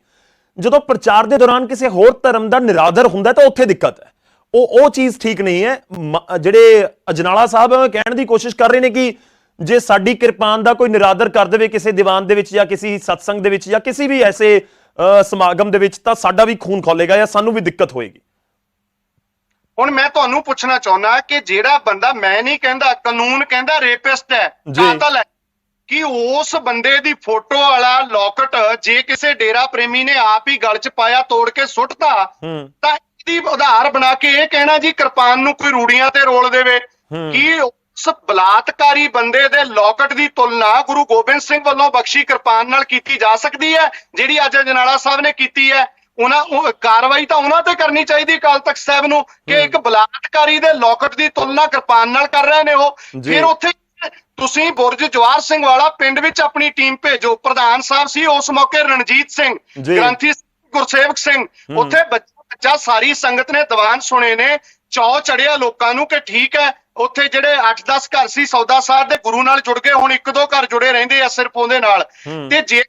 ਜਦੋਂ ਪ੍ਰਚਾਰ ਦੇ ਦੌਰਾਨ ਕਿਸੇ ਹੋਰ ਧਰਮ ਦਾ ਨਿਰਾਦਰ ਹੁੰਦਾ ਤਾਂ ਉੱਥੇ ਦਿੱਕਤ ਹੈ। ਉਹ ਉਹ ਚੀਜ਼ ਠੀਕ ਨਹੀਂ ਹੈ। ਮ- ਜਿਹੜੇ ਅਜਨਾਲਾ ਸਾਹਿਬ ਹੈ ਉਹ ਕਹਿਣ ਦੀ ਕੋਸ਼ਿਸ਼ ਕਰ ਰਹੇ ਨੇ ਕਿ ਜੇ ਸਾਡੀ ਕਿਰਪਾਨ ਦਾ ਕੋਈ ਨਿਰਾਦਰ ਕਰ ਦੇਵੇ ਕਿਸੇ ਦੀਵਾਨ ਦੇ ਵਿੱਚ ਜਾਂ ਕਿਸੇ ਸਤਸੰਗ ਦੇ ਵਿੱਚ ਜਾਂ ਕਿਸੇ ਵੀ ਐਸੇ ਸਮਾਗਮ ਦੇ ਵਿੱਚ ਤਾਂ ਸਾਡਾ ਵੀ ਖੂਨ ਖੋਲੇਗਾ ਜਾਂ ਸਾਨੂੰ ਵੀ ਦਿੱਕਤ ਹੋਏਗੀ। ਹੁਣ ਮੈਂ ਤੁਹਾਨੂੰ ਪੁੱਛਣਾ ਚਾਹੁੰਦਾ ਕਿ ਜਿਹੜਾ ਬੰਦਾ ਮੈਂ ਨਹੀਂ ਕਹਿੰਦਾ ਕਾਨੂੰਨ ਕਹਿੰਦਾ ਰੇਪਿਸਟ ਹੈ। ਕਾਤਲ ਹੈ ਕਿ ਉਸ ਬੰਦੇ ਦੀ ਫੋਟੋ ਵਾਲਾ ਲੋਕਟ ਜੇ ਕਿਸੇ ਡੇਰਾ ਪ੍ਰੇਮੀ ਨੇ ਆਪ ਹੀ ਗਲ 'ਚ ਪਾਇਆ ਤੋੜ ਕੇ ਸੁੱਟਤਾ ਤਾਂ ਇਹਦੀ ਉਧਾਰ ਬਣਾ ਕੇ ਇਹ ਕਹਿਣਾ ਜੀ ਕਿਰਪਾਨ ਨੂੰ ਕੋਈ ਰੂੜੀਆਂ ਤੇ ਰੋਲ ਦੇਵੇ। ਕਿ ਉਸ ਬਲਾਤਕਾਰੀ ਬੰਦੇ ਦੇ ਲੋਕਟ ਦੀ ਤੁਲਨਾ ਗੁਰੂ ਗੋਬਿੰਦ ਸਿੰਘ ਵੱਲੋਂ ਬਖਸ਼ੀ ਕਿਰਪਾਨ ਨਾਲ ਕੀਤੀ ਜਾ ਸਕਦੀ ਹੈ ਜਿਹੜੀ ਅੱਜ ਜਨਾਲਾ ਸਾਹਿਬ ਨੇ ਕੀਤੀ ਹੈ ਉਹਨਾਂ ਉਹ ਕਾਰਵਾਈ ਤਾਂ ਉਹਨਾਂ ਤੇ ਕਰਨੀ ਚਾਹੀਦੀ ਅਕਾਲ ਤਖਤ ਸਾਹਿਬ ਨੂੰ ਕਿ ਇੱਕ ਬਲਾਤਕਾਰੀ ਦੇ ਲੋਕਟ ਦੀ ਤੁਲਨਾ ਕਿਰਪਾਨ ਨਾਲ ਕਰ ਰਹੇ ਨੇ ਉਹ। ਫਿਰ ਉੱਥੇ ਤੁਸੀਂ ਬੁਰਜ ਜਵਾਰ ਸਿੰਘ ਵਾਲਾ ਪਿੰਡ ਵਿੱਚ ਆਪਣੀ ਟੀਮ ਭੇਜੋ। ਪ੍ਰਧਾਨ ਸਾਹਿਬ ਸੀ ਉਸ ਮੌਕੇ ਰਣਜੀਤ ਸਿੰਘ। ਗ੍ਰੰਥੀ ਗੁਰਸੇਵਕ ਸਿੰਘ। ਉੱਥੇ ਬੱਚਾ ਸਾਰੀ ਸੰਗਤ ਨੇ ਦੀਵਾਨ ਸੁਣੇ ਨੇ। ਚੌ ਚੜਿਆ ਲੋਕਾਂ ਨੂੰ ਕਿ ਠੀਕ ਹੈ। ਉੱਥੇ ਜਿਹੜੇ 8-10 ਘਰ ਸੀ ਸੌਦਾ ਸਾਹਿਬ ਦੇ ਗੁਰੂ ਨਾਲ ਜੁੜ ਗਏ। ਹੁਣ ਇੱਕ ਦੋ ਘਰ ਜੁੜੇ ਰਹਿੰਦੇ ਆ ਸਿਰਫ ਉਹਦੇ ਨਾਲ। ਤੇ ਜੇ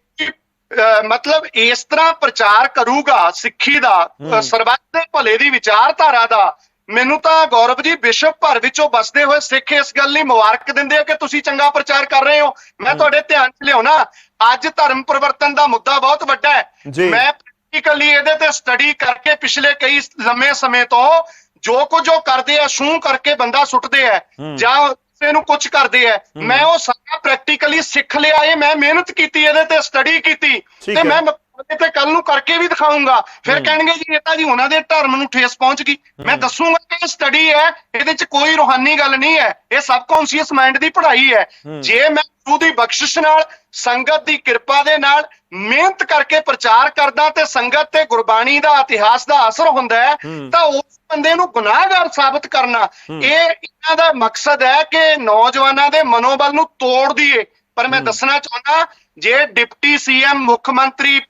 ਮਤਲਬ ਇਸ ਤਰ੍ਹਾਂ ਪ੍ਰਚਾਰ ਕਰੂਗਾ ਸਿੱਖੀ ਦਾ। ਸਰਬੱਤ ਦੇ ਭਲੇ ਦੀ ਵਿਚਾਰਧਾਰਾ ਦਾ ਮੈਨੂੰ ਤਾਂ ਗੌਰਵ ਜੀ ਵਿਸ਼ਵ ਭਰ ਵਿੱਚੋਂ ਵਸਦੇ ਹੋਏ ਸਿੱਖ ਇਸ ਗੱਲ ਲਈ ਮੁਬਾਰਕ ਦਿੰਦੇ ਆ ਕਿ ਤੁਸੀਂ ਚੰਗਾ ਪ੍ਰਚਾਰ ਕਰ ਰਹੇ ਹੋ ਮੈਂ ਤੁਹਾਡੇ ਧਿਆਨ 'ਚ ਲਿਆਉਣਾ ਅੱਜ ਧਰਮ ਪਰਿਵਰਤਨ ਦਾ ਮੁੱਦਾ ਬਹੁਤ ਵੱਡਾ ਹੈ। ਮੈਂ ਪ੍ਰੈਕਟੀਕਲੀ ਇਹਦੇ ਤੇ ਸਟੱਡੀ ਕਰਕੇ ਪਿਛਲੇ ਕਈ ਲੰਮੇ ਸਮੇਂ ਤੋਂ ਜੋ ਕੁਝ ਉਹ ਕਰਦੇ ਆ ਸ਼ੂ ਕਰਕੇ ਬੰਦਾ ਸੁੱਟਦੇ ਆ। ਜਾਂ ਕਿਸੇ ਨੂੰ ਕੁਝ ਕਰਦੇ ਆ ਮੈਂ ਉਹ ਸਾਰਾ ਪ੍ਰੈਕਟੀਕਲੀ ਸਿੱਖ ਲਿਆ ਇਹ ਮੈਂ ਮਿਹਨਤ ਕੀਤੀ ਇਹਦੇ ਤੇ ਸਟੱਡੀ ਕੀਤੀ ਤੇ। ਮੈਂ ਮਕਬਰੇ ਤੇ ਕੱਲ ਨੂੰ ਕਰਕੇ ਵੀ ਦਿਖਾਉਂਗਾ ਫਿਰ। ਕਹਿਣਗੇ ਜੀ ਇਹ ਤਾਂ ਜੀ ਉਹਨਾਂ ਦੇ ਧਰਮ ਨੂੰ ਠੇਸ ਪਹੁੰਚ ਗਈ ਮੈਂ। ਦੱਸੂਗਾ ਕਿ ਇਹ ਸਟੱਡੀ ਹੈ ਇਹਦੇ 'ਚ ਕੋਈ ਰੋਹਾਨੀ ਗੱਲ ਨਹੀਂ ਹੈ ਇਹ ਸਬਕੌਂਸ਼ੀਅਸ ਮਾਈਂਡ ਦੀ ਪੜ੍ਹਾਈ ਹੈ ਹੂੰ। ਜੇ ਮੈਂ ਗੁਰੂ ਦੀ ਬਖਸ਼ਿਸ਼ ਨਾਲ ਸੰਗਤ ਦੀ ਕਿਰਪਾ ਦੇ ਨਾਲ ਮਿਹਨਤ ਕਰਕੇ ਪ੍ਰਚਾਰ ਕਰਦਾ ਤੇ ਸੰਗਤ ਤੇ ਗੁਰਬਾਣੀ ਦਾ ਇਤਿਹਾਸ ਦਾ ਅਸਰ ਹੁੰਦਾ ਹੈ। ਤਾਂ ਉਸ ਬੰਦੇ ਨੂੰ ਗੁਨਾਹਗਾਰ ਸਾਬਤ ਕਰਨਾ। ਇਹ ਇਹਨਾਂ ਦਾ ਮਕਸਦ ਹੈ ਕਿ ਨੌਜਵਾਨਾਂ ਦੇ ਮਨੋਬਲ ਨੂੰ ਤੋੜ ਦਈਏ ਪਰ ਮੈਂ। ਦੱਸਣਾ ਚਾਹੁੰਦਾ ਜੇ ਡਿਪਟੀ ਸੀਐਮ ਮੁੱਖ ਮੰਤਰੀ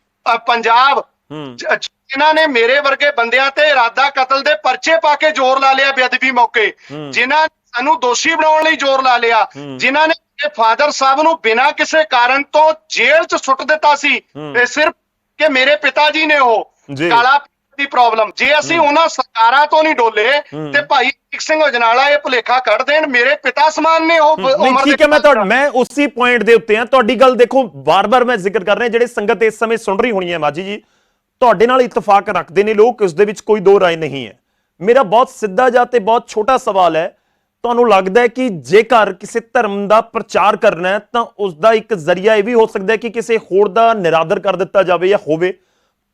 ਪੰਜਾਬ ਜਿਨ੍ਹਾਂ ਨੇ ਮੇਰੇ ਵਰਗੇ ਬੰਦਿਆਂ ਤੇ ਇਰਾਦਾ ਕਤਲ ਦੇ ਪਰਚੇ ਪਾ ਕੇ ਜ਼ੋਰ ਲਾ ਲਿਆ ਬੇਅਦਬੀ ਮੌਕੇ। ਜਿਨ੍ਹਾਂ ਨੇ ਸਾਨੂੰ ਦੋਸ਼ੀ ਬਣਾਉਣ ਲਈ ਜ਼ੋਰ ਲਾ ਲਿਆ। ਜਿਨ੍ਹਾਂ ਨੇ ਮੇਰੇ ਫਾਦਰ ਸਾਹਿਬ ਨੂੰ ਬਿਨਾਂ ਕਿਸੇ ਕਾਰਨ ਤੋਂ ਜੇਲ੍ਹ 'ਚ ਸੁੱਟ ਦਿੱਤਾ ਸੀ। ਤੇ ਸਿਰਫ ਕਿ ਮੇਰੇ ਪਿਤਾ ਜੀ ਨੇ ਉਹ ਜੀ। ਕਾਲਾ ਦੀ ਪ੍ਰੋਬਲਮ ਜੇ ਅਸੀਂ ਉਹਨਾਂ ਸਰਕਾਰਾਂ ਤੋਂ ਨਹੀਂ ਡੋਲੇ। ਤੇ ਭਾਈ ਇੱਕ ਸਿੰਘ ਅਜਨਾਲਾ ਇਹ ਭੁਲੇਖਾ ਕੱਢ ਦੇਣ ਮੇਰੇ ਪਿਤਾ ਸਮਾਨ ਨੇ ਉਹ ਉਮਰ ਠੀਕ ਦੇ ਹੈ ਮੈਂ ਤੁਹਾਡਾ ਮੈਂ ਉਸੇ ਪੁਆਇੰਟ ਦੇ ਉੱਤੇ ਆ ਤੁਹਾਡੀ ਗੱਲ ਦੇਖੋ ਵਾਰ-ਵਾਰ ਮੈਂ ਜ਼ਿਕਰ ਕਰ ਰਿਹਾ ਜਿਹੜੇ ਸੰਗਤ ਇਸ ਸਮੇਂ ਸੁਣ ਰਹੀ ਹੋਣੀ ਹੈ ਮਾਜੀ ਜੀ ਤੁਹਾਡੇ ਨਾਲ ਇਤਫਾਕ ਰੱਖਦੇ ਨੇ ਲੋਕ ਉਸ ਦੇ ਵਿੱਚ ਕੋਈ ਦੋ ਰਾਏ ਨਹੀਂ ਹੈ ਮੇਰਾ ਬਹੁਤ ਸਿੱਧਾ ਜਿਹਾ ਤੇ ਬਹੁਤ ਛੋਟਾ ਸਵਾਲ ਹੈ ਤੁਹਾਨੂੰ ਲੱਗਦਾ ਹੈ ਕਿ ਜੇਕਰ ਕਿਸੇ ਧਰਮ ਦਾ ਪ੍ਰਚਾਰ ਕਰਨਾ ਹੈ ਤਾਂ ਉਸ ਦਾ ਇੱਕ ਜ਼ਰੀਆ ਇਹ ਵੀ ਹੋ ਸਕਦਾ ਹੈ ਕਿ ਕਿਸੇ ਹੋਰ ਦਾ ਨਿਰਾਦਰ ਕਰ ਦਿੱਤਾ ਜਾਵੇ ਜਾਂ ਹੋਵੇ।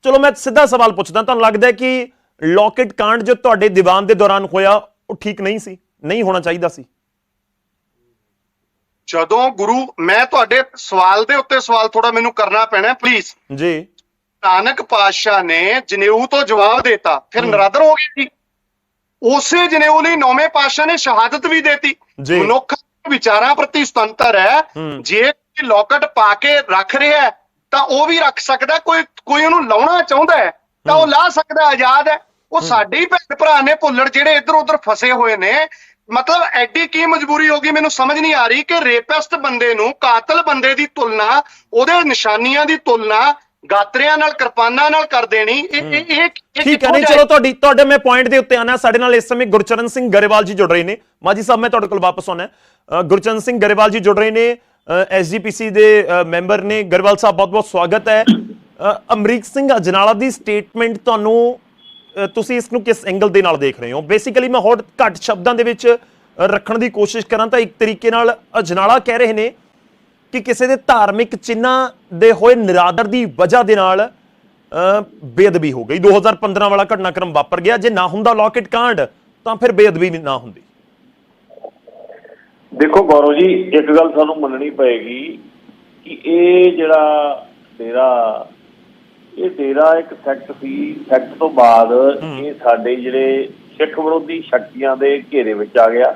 ਚਲੋ ਮੈਂ ਸਿੱਧਾ ਸਵਾਲ ਪੁੱਛਦਾ ਤੁਹਾਨੂੰ ਲੱਗਦਾ ਹੈ ਕਿ ਲੋਕਟ ਕਾਂਡ ਜੋ ਤੁਹਾਡੇ ਦੀਵਾਨ ਦੇ ਦੌਰਾਨ ਹੋਇਆ ਉਹ ਠੀਕ ਨਹੀਂ ਸੀ? ਨਹੀਂ ਹੋਣਾ ਚਾਹੀਦਾ ਸੀ? ਜਦੋਂ ਗੁਰੂ ਮੈਂ ਤੁਹਾਡੇ ਸਵਾਲ ਦੇ ਉੱਤੇ ਸਵਾਲ ਥੋੜਾ ਮੈਨੂੰ ਕਰਨਾ ਪੈਣਾ ਪਲੀਜ਼ ਜੀ। ਨਾਨਕ ਪਾਤਸ਼ਾਹ ਨੇ ਜਨੇਊ ਤੋਂ ਜਵਾਬ ਦਿੱਤਾ ਫਿਰ। ਨਰਾਦਰ ਹੋ ਗਿਆ ਜੀ ਉਸੇ ਜਨੇਊ ਲਈ ਨੌਵੇਂ ਪਾਤਸ਼ਾਹ ਨੇ ਸ਼ਹਾਦਤ ਵੀ ਦਿੱਤੀ। ਮਨੁੱਖ ਵਿਚਾਰਾਂ ਪ੍ਰਤੀ ਸੁਤੰਤਰ ਹੈ। ਜੇ ਕੋਈ ਲੋਕਟ ਪਾ ਕੇ ਰੱਖ ਰਿਹਾ ਤਾਂ ਉਹ ਵੀ ਰੱਖ ਸਕਦਾ ਕੋਈ ਕੋਈ ਉਹਨੂੰ ਲਾਉਣਾ ਚਾਹੁੰਦਾ ਹੈ ਤਾਂ ਉਹ। ਲਾ ਸਕਦਾ ਆਜ਼ਾਦ ਹੈ ਉਹ ਸਾਡੇ ਹੀ ਭੈਣ ਭਰਾ ਨੇ ਭੁੱਲੜ ਜਿਹੜੇ ਇੱਧਰ ਉੱਧਰ ਫਸੇ ਹੋਏ ਨੇ ਮਤਲਬ ਐਡੀ ਕੀ ਮਜਬੂਰੀ ਹੋ ਗਈ ਮੈਨੂੰ ਸਮਝ ਨਹੀਂ ਆ ਰਹੀ ਕਿ ਰੇਪਿਸਟ ਬੰਦੇ ਨੂੰ ਕਾਤਲ ਬੰਦੇ ਦੀ ਤੁਲਨਾ ਉਹਦੇ ਨਿਸ਼ਾਨੀਆਂ ਦੀ ਤੁਲਨਾ ਗਾਤਰਿਆਂ ਨਾਲ ਕਿਰਪਾਨਾਂ ਨਾਲ ਕਰ ਦੇਣੀ। ਇਹ ਇਹ ਠੀਕ ਹੈ ਨਹੀਂ? ਚਲੋ ਤੁਹਾਡੀ ਤੁਹਾਡੇ ਮੈਂ ਪੁਆਇੰਟ ਦੇ ਉੱਤੇ ਆਣਾ ਸਾਡੇ ਨਾਲ ਇਸ ਸਮੇਂ ਗੁਰਚਰਨ ਸਿੰਘ ਗਰੇਵਾਲ ਜੀ ਜੁੜ ਰਹੇ ਨੇ। ਮਾਜੀ ਸਾਹਿਬ ਮੈਂ ਤੁਹਾਡੇ ਕੋਲ ਵਾਪਸ ਆਉਣਾ ਹੈ। ਗੁਰਚਰਨ ਸਿੰਘ ਗਰੇਵਾਲ ਜੀ ਜੁੜ ਰਹੇ ਨੇ। ਐਸਜੀਪੀਸੀ ਦੇ ਮੈਂਬਰ ਨੇ। ਗਰੇਵਾਲ ਸਾਹਿਬ ਬਹੁਤ ਬਹੁਤ ਸਵਾਗਤ ਹੈ। ਅਮਰੀਕ ਸਿੰਘ ਅਜਨਾਲਾ ਦੀ ਸਟੇਟਮੈਂਟ ਤੁਹਾਨੂੰ ਤੁਸੀਂ ਇਸ ਨੂੰ ਕਿਸ ਐਂਗਲ ਦੇ ਨਾਲ ਦੇਖ ਰਹੇ ਹੋ? ਬੇਸਿਕਲੀ ਮੈਂ ਹੋਰ ਘੱਟ ਸ਼ਬਦਾਂ ਦੇ ਵਿੱਚ ਰੱਖਣ ਦੀ ਕੋਸ਼ਿਸ਼ ਕਰਾਂ ਤਾਂ ਇੱਕ ਤਰੀਕੇ ਨਾਲ ਅਜਨਾਲਾ ਕਹਿ ਰਹੇ ਨੇ। ਕਿ ਕਿਸੇ ਦੇ ਧਾਰਮਿਕ ਚਿੰਨ੍ਹਾਂ ਦੇ ਹੋਏ ਨਿਰਾਦਰ ਦੀ ਵਜ੍ਹਾ ਦੇ ਨਾਲ ਬੇਅਦਬੀ ਹੋ ਗਈ। 2015 ਵਾਲਾ ਘਟਨਾਕ੍ਰਮ ਵਾਪਰ ਗਿਆ। ਜੇ ਨਾ ਹੁੰਦਾ ਲੋਕਟ ਕਾਂਡ ਤਾਂ ਫਿਰ ਬੇਅਦਬੀ ਨਾ ਹੁੰਦੀ। ਦੇਖੋ ਗੌਰਵ ਜੀ ਇੱਕ ਗੱਲ ਸਾਨੂੰ ਮੰਨਣੀ ਪਏਗੀ ਕਿ ਇਹ ਜਿਹੜਾ ਡੇਰਾ ਇਹ ਡੇਰਾ ਇੱਕ ਸੈਕਟ ਸੀ। ਸੈਕਟ ਤੋਂ ਬਾਅਦ ਇਹ ਸਾਡੇ ਜਿਹੜੇ ਸਿੱਖ ਵਿਰੋਧੀ ਸ਼ਕਤੀਆਂ ਦੇ ਘੇਰੇ ਵਿੱਚ ਆ ਗਿਆ।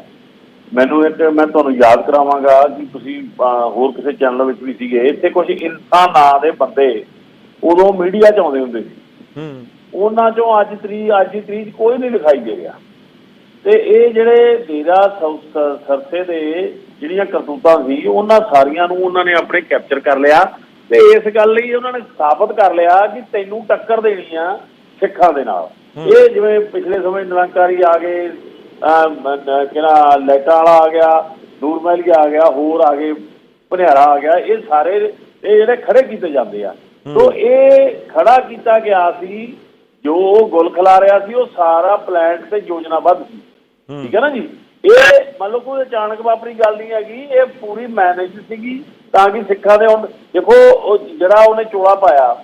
ਮੈਨੂੰ ਇੱਕ ਮੈਂ ਤੁਹਾਨੂੰ ਯਾਦ ਕਰਾਵਾਂਗਾ ਕਿ ਤੁਸੀਂ ਹੋਰ ਕਿਸੇ ਚੈਨਲ ਵਿੱਚ ਵੀ ਸੀਗੇ। ਇੱਥੇ ਕੁਝ ਇਨਸਾਨ ਨਾਂ ਦੇ ਬੰਦੇ ਉਦੋਂ ਮੀਡੀਆ 'ਚ ਆਉਂਦੇ ਹੁੰਦੇ ਸੀ। ਹੂੰ। ਉਹਨਾਂ ਚੋਂ ਅੱਜ ਤਰੀ ਅੱਜ ਦੀ ਤਰੀਕ ਕੋਈ ਨਹੀਂ ਲਿਖਾਈ ਦੇ ਰਿਹਾ। ਤੇ ਇਹ ਜਿਹੜੇ ਡੇਰਾ ਸਰਸੇ ਦੇ ਜਿਹੜੀਆਂ ਕਰਤੂਤਾਂ ਸੀ ਉਹਨਾਂ ਸਾਰੀਆਂ ਨੂੰ ਉਹਨਾਂ ਨੇ ਆਪਣੇ ਕੈਪਚਰ ਕਰ ਲਿਆ। ਤੇ ਇਸ ਗੱਲ ਲਈ ਉਹਨਾਂ ਨੇ ਸਾਬਤ ਕਰ ਲਿਆ ਕਿ ਤੈਨੂੰ ਟੱਕਰ ਦੇਣੀ ਆ ਸਿੱਖਾਂ ਦੇ ਨਾਲ। ਇਹ ਜਿਵੇਂ ਪਿਛਲੇ ਸਮੇਂ ਨਿਰੰਕਾਰੀ ਆ ਗਏ ਕਿਹੜਾ ਲੈਟਾ ਵਾਲਾ ਆ ਗਿਆ ਨੂਰਮਹਿਲੀ ਆ ਗਿਆ ਹੋਰ ਆ ਗਏ ਭਨਿਆਰਾ ਆ ਗਿਆ ਇਹ ਸਾਰੇ ਇਹ ਜਿਹੜੇ ਖੜੇ ਕੀਤੇ ਜਾਂਦੇ ਆ। ਸੋ ਇਹ ਖੜਾ ਕੀਤਾ ਗਿਆ ਸੀ ਜੋ ਗੁਲ ਖਿਲਾ ਰਿਹਾ ਸੀ ਉਹ ਸਾਰਾ ਪਲਾਨ ਤੇ ਯੋਜਨਾਬੱਧ ਸੀ। ਠੀਕ ਹੈ ਨਾ ਜੀ? ਇਹ ਮੰਨ ਲਓ ਕੋਈ ਅਚਾਨਕ ਵਾਪਰੀ ਗੱਲ ਨਹੀਂ ਹੈਗੀ ਇਹ ਪੂਰੀ ਮੈਨੇਜ ਸੀਗੀ ਤਾਂ ਕਿ ਸਿੱਖਾਂ ਦੇ ਹੁਣ ਦੇਖੋ ਉਹ ਜਿਹੜਾ ਉਹਨੇ ਚੋਲਾ ਪਾਇਆ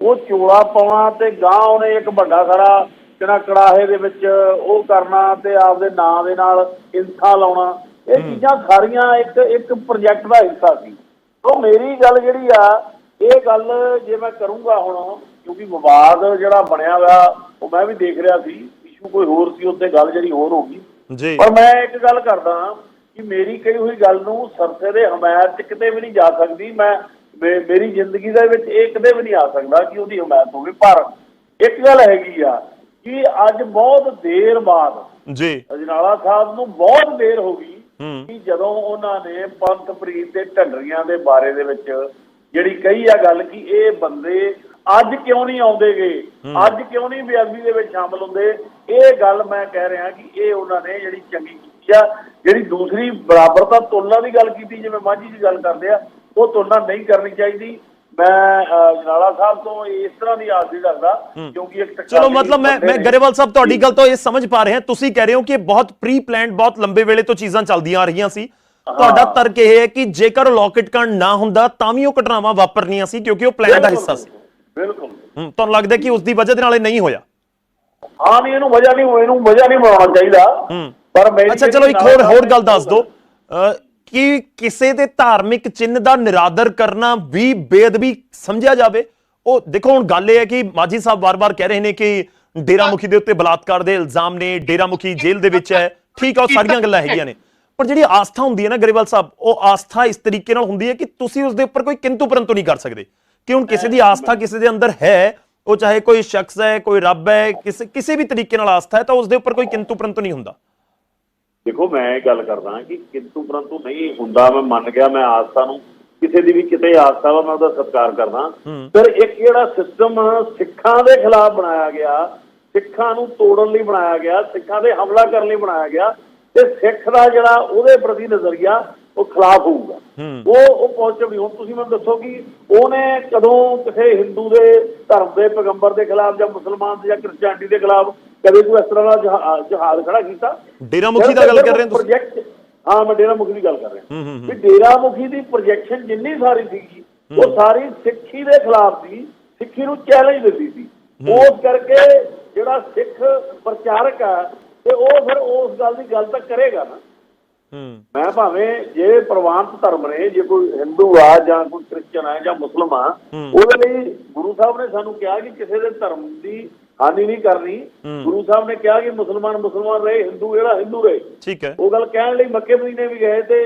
ਉਹ ਚੋਲਾ ਪਾਉਣਾ ਤੇ ਗਾਂ ਉਹਨੇ ਇੱਕ ਵੱਡਾ ਸਾਰਾ ਜਿਹੜਾ ਕੜਾਹੇ ਦੇ ਵਿੱਚ ਉਹ ਕਰਨਾ ਤੇ ਆਪਦੇ ਨਾਂ ਦੇ ਨਾਲ ਇੰਸਾ ਲਾਉਣਾ ਇਹ ਚੀਜ਼ਾਂ ਸਾਰੀਆਂ ਇੱਕ ਇੱਕ ਪ੍ਰੋਜੈਕਟ ਦਾ ਹਿੱਸਾ ਸੀ। ਉਹ ਮੇਰੀ ਗੱਲ ਜਿਹੜੀ ਆ ਇਹ ਗੱਲ ਜੇ ਮੈਂ ਕਰੂੰਗਾ ਹੁਣ ਕਿਉਂਕਿ ਵਿਵਾਦ ਜਿਹੜਾ ਬਣਿਆ ਹੋਇਆ ਉਹ ਮੈਂ ਵੀ ਦੇਖ ਰਿਹਾ ਸੀ ਇਸ਼ੂ ਕੋਈ ਹੋਰ ਸੀ ਉੱਤੇ ਗੱਲ ਜਿਹੜੀ ਹੋਰ ਹੋ ਗਈ। ਜੀ। ਪਰ ਮੈਂ ਇੱਕ ਗੱਲ ਕਰਦਾ ਕਿ ਮੇਰੀ ਕਹੀ ਹੋਈ ਗੱਲ ਨੂੰ ਸਰਸੇ ਦੇ ਹਮਾਇਤ 'ਚ ਕਿਤੇ ਵੀ ਨਹੀਂ ਜਾ ਸਕਦੀ ਮੈਂ ਮੇ- ਮੇਰੀ ਜ਼ਿੰਦਗੀ ਦੇ ਵਿੱਚ ਇਹ ਕਦੇ ਵੀ ਨਹੀਂ ਆ ਸਕਦਾ ਕਿ ਉਹਦੀ ਹਮਾਇਤ ਹੋਵੇ ਪਰ ਇੱਕ ਗੱਲ ਹੈਗੀ ਆ ਕਿ ਅੱਜ ਬਹੁਤ ਦੇਰ ਬਾਅਦ ਜੀ। ਅਜਨਾਲਾ ਸਾਹਿਬ ਨੂੰ ਬਹੁਤ ਦੇਰ ਹੋ ਗਈ ਕਿ ਜਦੋਂ ਉਹਨਾਂ ਨੇ ਪੰਥ ਪ੍ਰੀਤ ਦੇ ਢੰਡਰੀਆਂ ਦੇ ਬਾਰੇ ਦੇ ਵਿੱਚ ਜਿਹੜੀ ਕਹੀ ਆ ਗੱਲ ਕਿ ਇਹ ਬੰਦੇ ਅੱਜ ਕਿਉਂ ਨਹੀਂ ਆਉਂਦੇਗੇ ਅੱਜ ਕਿਉਂ ਨਹੀਂ ਬੇਅਦਬੀ ਦੇ ਵਿੱਚ ਸ਼ਾਮਲ ਹੁੰਦੇ? ਇਹ ਗੱਲ ਮੈਂ ਕਹਿ ਰਿਹਾ ਕਿ ਇਹ ਉਹਨਾਂ ਨੇ ਜਿਹੜੀ ਚੰਗੀ ਕੀਤੀ ਆ ਜਿਹੜੀ ਦੂਸਰੀ ਬਰਾਬਰਤਾ ਤੁਲਨਾ ਦੀ ਗੱਲ ਕੀਤੀ ਜਿਵੇਂ ਮਾਝੀ ਦੀ ਗੱਲ ਕਰਦੇ ਆ ਉਹ ਤੁਲਨਾ ਨਹੀਂ ਕਰਨੀ ਚਾਹੀਦੀ। ਮੈਂ ਜਨਾਲਾ ਸਾਹਿਬ ਤੋਂ ਇਸ ਤਰ੍ਹਾਂ ਦੀ ਆਸ ਨਹੀਂ ਰੱਖਦਾ ਕਿਉਂਕਿ ਇੱਕ ਚਲੋ ਮਤਲਬ ਮੈਂ ਮੈਂ ਗਰੇਵਾਲ ਸਾਹਿਬ ਤੁਹਾਡੀ ਗੱਲ ਤੋਂ ਇਹ ਸਮਝ ਪਾ ਰਿਹਾ। ਤੁਸੀਂ ਕਹਿ ਰਹੇ ਹੋ ਕਿ ਬਹੁਤ ਪ੍ਰੀ ਪਲਾਨਡ ਬਹੁਤ ਲੰਬੇ ਵੇਲੇ ਤੋਂ ਚੀਜ਼ਾਂ ਚੱਲਦੀਆਂ ਆ ਰਹੀਆਂ ਸੀ। ਤੁਹਾਡਾ ਤਰਕ ਇਹ ਹੈ ਕਿ ਜੇਕਰ ਲੋਕਟ ਕਾਂਡ ਨਾ ਹੁੰਦਾ ਤਾਂ ਵੀ ਉਹ ਘਟਨਾਵਾਂ ਵਾਪਰਨੀਆਂ ਸੀ ਕਿਉਂਕਿ ਉਹ ਪਲਾਨ ਦਾ ਹਿੱਸਾ ਸੀ। ਬਿਲਕੁਲ ਹੂੰ, ਤੁਹਾਨੂੰ ਲੱਗਦਾ ਕਿ ਉਸ ਦੀ ਵਜ੍ਹਾ ਦੇ ਨਾਲ ਇਹ ਨਹੀਂ ਹੋਇਆ? ਹਾਂ ਨਹੀਂ ਇਹਨੂੰ ਵਜ੍ਹਾ ਨਹੀਂ ਇਹਨੂੰ ਵਜ੍ਹਾ ਨਹੀਂ ਬਣਾਉਣਾ ਚਾਹੀਦਾ। ਹੂੰ। ਪਰ ਮੇਰੀ ਅੱਛਾ ਚਲੋ ਇੱਕ ਹੋਰ ਹੋਰ ਗੱਲ ਦੱਸ ਦਿਓ। ਅਹ, ਕਿ ਕਿਸੇ ਦੇ ਧਾਰਮਿਕ ਚਿੰਨ੍ਹ ਦਾ ਨਿਰਾਦਰ ਕਰਨਾ ਵੀ ਬੇਅਦਬੀ ਸਮਝਿਆ ਜਾਵੇ? ਉਹ ਦੇਖੋ, ਹੁਣ ਗੱਲ ਇਹ ਹੈ ਕਿ ਮਾਜੀ ਸਾਹਿਬ ਵਾਰ-ਵਾਰ ਕਹਿ ਰਹੇ ਨੇ ਕਿ ਡੇਰਾ ਮੁਖੀ ਦੇ ਉੱਤੇ ਬਲਾਤਕਾਰ ਦੇ ਇਲਜ਼ਾਮ ਨੇ ਡੇਰਾ ਮੁਖੀ ਜੇਲ੍ਹ ਦੇ ਵਿੱਚ ਹੈ। ਠੀਕ ਆ, ਉਹ ਸਾਰੀਆਂ ਗੱਲਾਂ ਹੈਗੀਆਂ ਨੇ। ਪਰ ਜਿਹੜੀ ਆਸਥਾ ਹੁੰਦੀ ਹੈ ਨਾ ਗਰੇਵਾਲ ਸਾਹਿਬ, ਉਹ ਆਸਥਾ ਇਸ ਤਰੀਕੇ ਨਾਲ ਹੁੰਦੀ ਹੈ ਕਿ ਤੁਸੀਂ ਉਸ ਦੇ ਉੱਪਰ ਕੋਈ ਕਿੰਤੂ ਪਰੰਤੂ ਨਹੀਂ ਕਰ ਸਕਦੇ। ਕਿ ਹੁਣ ਕਿਸੇ ਦੀ ਆਸਥਾ ਕਿਸੇ ਦੇ ਅੰਦਰ ਹੈ, ਉਹ ਚਾਹੇ ਕੋਈ ਸ਼ਖਸ ਹੈ, ਕੋਈ ਰੱਬ ਹੈ, ਕਿਸੇ ਕਿਸੇ ਵੀ ਤਰੀਕੇ ਨਾਲ ਆਸਥਾ ਹੈ, ਤਾਂ ਉਸ ਦੇ ਉੱਪਰ ਕੋਈ ਕਿੰਤੂ ਪਰੰਤੂ ਨਹੀਂ ਹੁੰਦਾ। ਦੇਖੋ ਮੈਂ ਇਹ ਗੱਲ ਕਰਦਾ ਕਿ ਕਿੰਤੂ ਪਰੰਤੂ ਨਹੀਂ ਹੁੰਦਾ ਮੈਂ ਮੰਨ ਗਿਆ ਮੈਂ ਆਸਥਾ ਨੂੰ ਕਿਸੇ ਦੀ ਵੀ ਕਿਤੇ ਆਸਥਾ ਵਾ ਮੈਂ ਉਹਦਾ ਸਤਿਕਾਰ ਕਰਦਾ ਪਰ ਇੱਕ ਜਿਹੜਾ ਸਿਸਟਮ ਸਿੱਖਾਂ ਦੇ ਖਿਲਾਫ ਬਣਾਇਆ ਗਿਆ ਸਿੱਖਾਂ ਨੂੰ ਤੋੜਨ ਲਈ ਬਣਾਇਆ ਗਿਆ ਸਿੱਖਾਂ ਦੇ ਹਮਲਾ ਕਰਨ ਲਈ ਬਣਾਇਆ ਗਿਆ ਤੇ ਸਿੱਖ ਦਾ ਜਿਹੜਾ ਉਹਦੇ ਪ੍ਰਤੀ ਨਜ਼ਰੀਆ ਉਹ ਖਿਲਾਫ ਹੋਊਗਾ। ਉਹ ਉਹ ਪੋਜ਼ਿਟਿਵ ਨਹੀਂ ਹੁਣ ਤੁਸੀਂ ਮੈਨੂੰ ਦੱਸੋ ਕਿ ਉਹਨੇ ਕਦੋਂ ਕਿਸੇ ਹਿੰਦੂ ਦੇ ਧਰਮ ਦੇ ਪੈਗੰਬਰ ਦੇ ਖਿਲਾਫ ਜਾਂ ਮੁਸਲਮਾਨ ਦੇ ਜਾਂ ਕ੍ਰਿਸਚੀਅਨਟੀ ਦੇ ਖਿਲਾਫ ਕਦੇ ਕੋਈ ਇਸ ਤਰ੍ਹਾਂ ਦਾ ਜਹਾ- ਜਹਾਦ ਖੜਾ ਕੀਤਾ? ਡੇਰਾ ਮੁਖੀ ਦਾ ਗੱਲ ਕਰ ਰਹੇ ਹੋ ਤੁਸੀਂ? ਪ੍ਰੋਜੈਕਟ ਹਾਂ ਮੈਂ ਡੇਰਾ ਮੁਖੀ ਦੀ ਗੱਲ ਕਰ ਰਿਹਾ। ਵੀ ਡੇਰਾ ਮੁਖੀ ਦੀ ਪ੍ਰੋਜੈਕਸ਼ਨ ਜਿੰਨੀ ਸਾਰੀ ਸੀਗੀ ਉਹ ਸਾਰੀ ਸਿੱਖੀ ਦੇ ਖਿਲਾਫ ਸੀ। ਸਿੱਖੀ ਨੂੰ ਚੈਲੰਜ ਦਿੰਦੀ ਸੀ। ਉਸ ਕਰਕੇ ਜਿਹੜਾ ਸਿੱਖ ਪ੍ਰਚਾਰਕ ਆ ਤੇ ਉਹ ਫਿਰ ਉਸ ਗੱਲ ਦੀ ਗੱਲ ਤਾਂ ਕਰੇਗਾ ਨਾ। ਮੈਂ ਭਾਵੇਂ ਜੇ ਪ੍ਰਵਾਨਤ ਧਰਮ ਨੇ ਜੇ ਕੋਈ ਹਿੰਦੂ ਆ ਜਾਂ ਕੋਈ ਕ੍ਰਿਸਚਨ ਆ ਜਾਂ ਮੁਸਲਮ ਆ ਉਹਦੇ ਲਈ ਗੁਰੂ ਸਾਹਿਬ ਨੇ ਸਾਨੂੰ ਕਿਹਾ ਕਿ ਕਿਸੇ ਦੇ ਧਰਮ ਦੀ ਹਾਨੀ ਨਹੀਂ ਕਰਨੀ। ਗੁਰੂ ਸਾਹਿਬ ਨੇ ਕਿਹਾ ਕਿ ਮੁਸਲਮਾਨ ਮੁਸਲਮਾਨ ਰਹੇ ਹਿੰਦੂ ਜਿਹੜਾ ਹਿੰਦੂ ਰਹੇ। ਠੀਕ ਹੈ। ਉਹ ਗੱਲ ਕਹਿਣ ਲਈ ਮੱਕੇ ਮਦੀਨੇ ਵੀ ਗਏ ਤੇ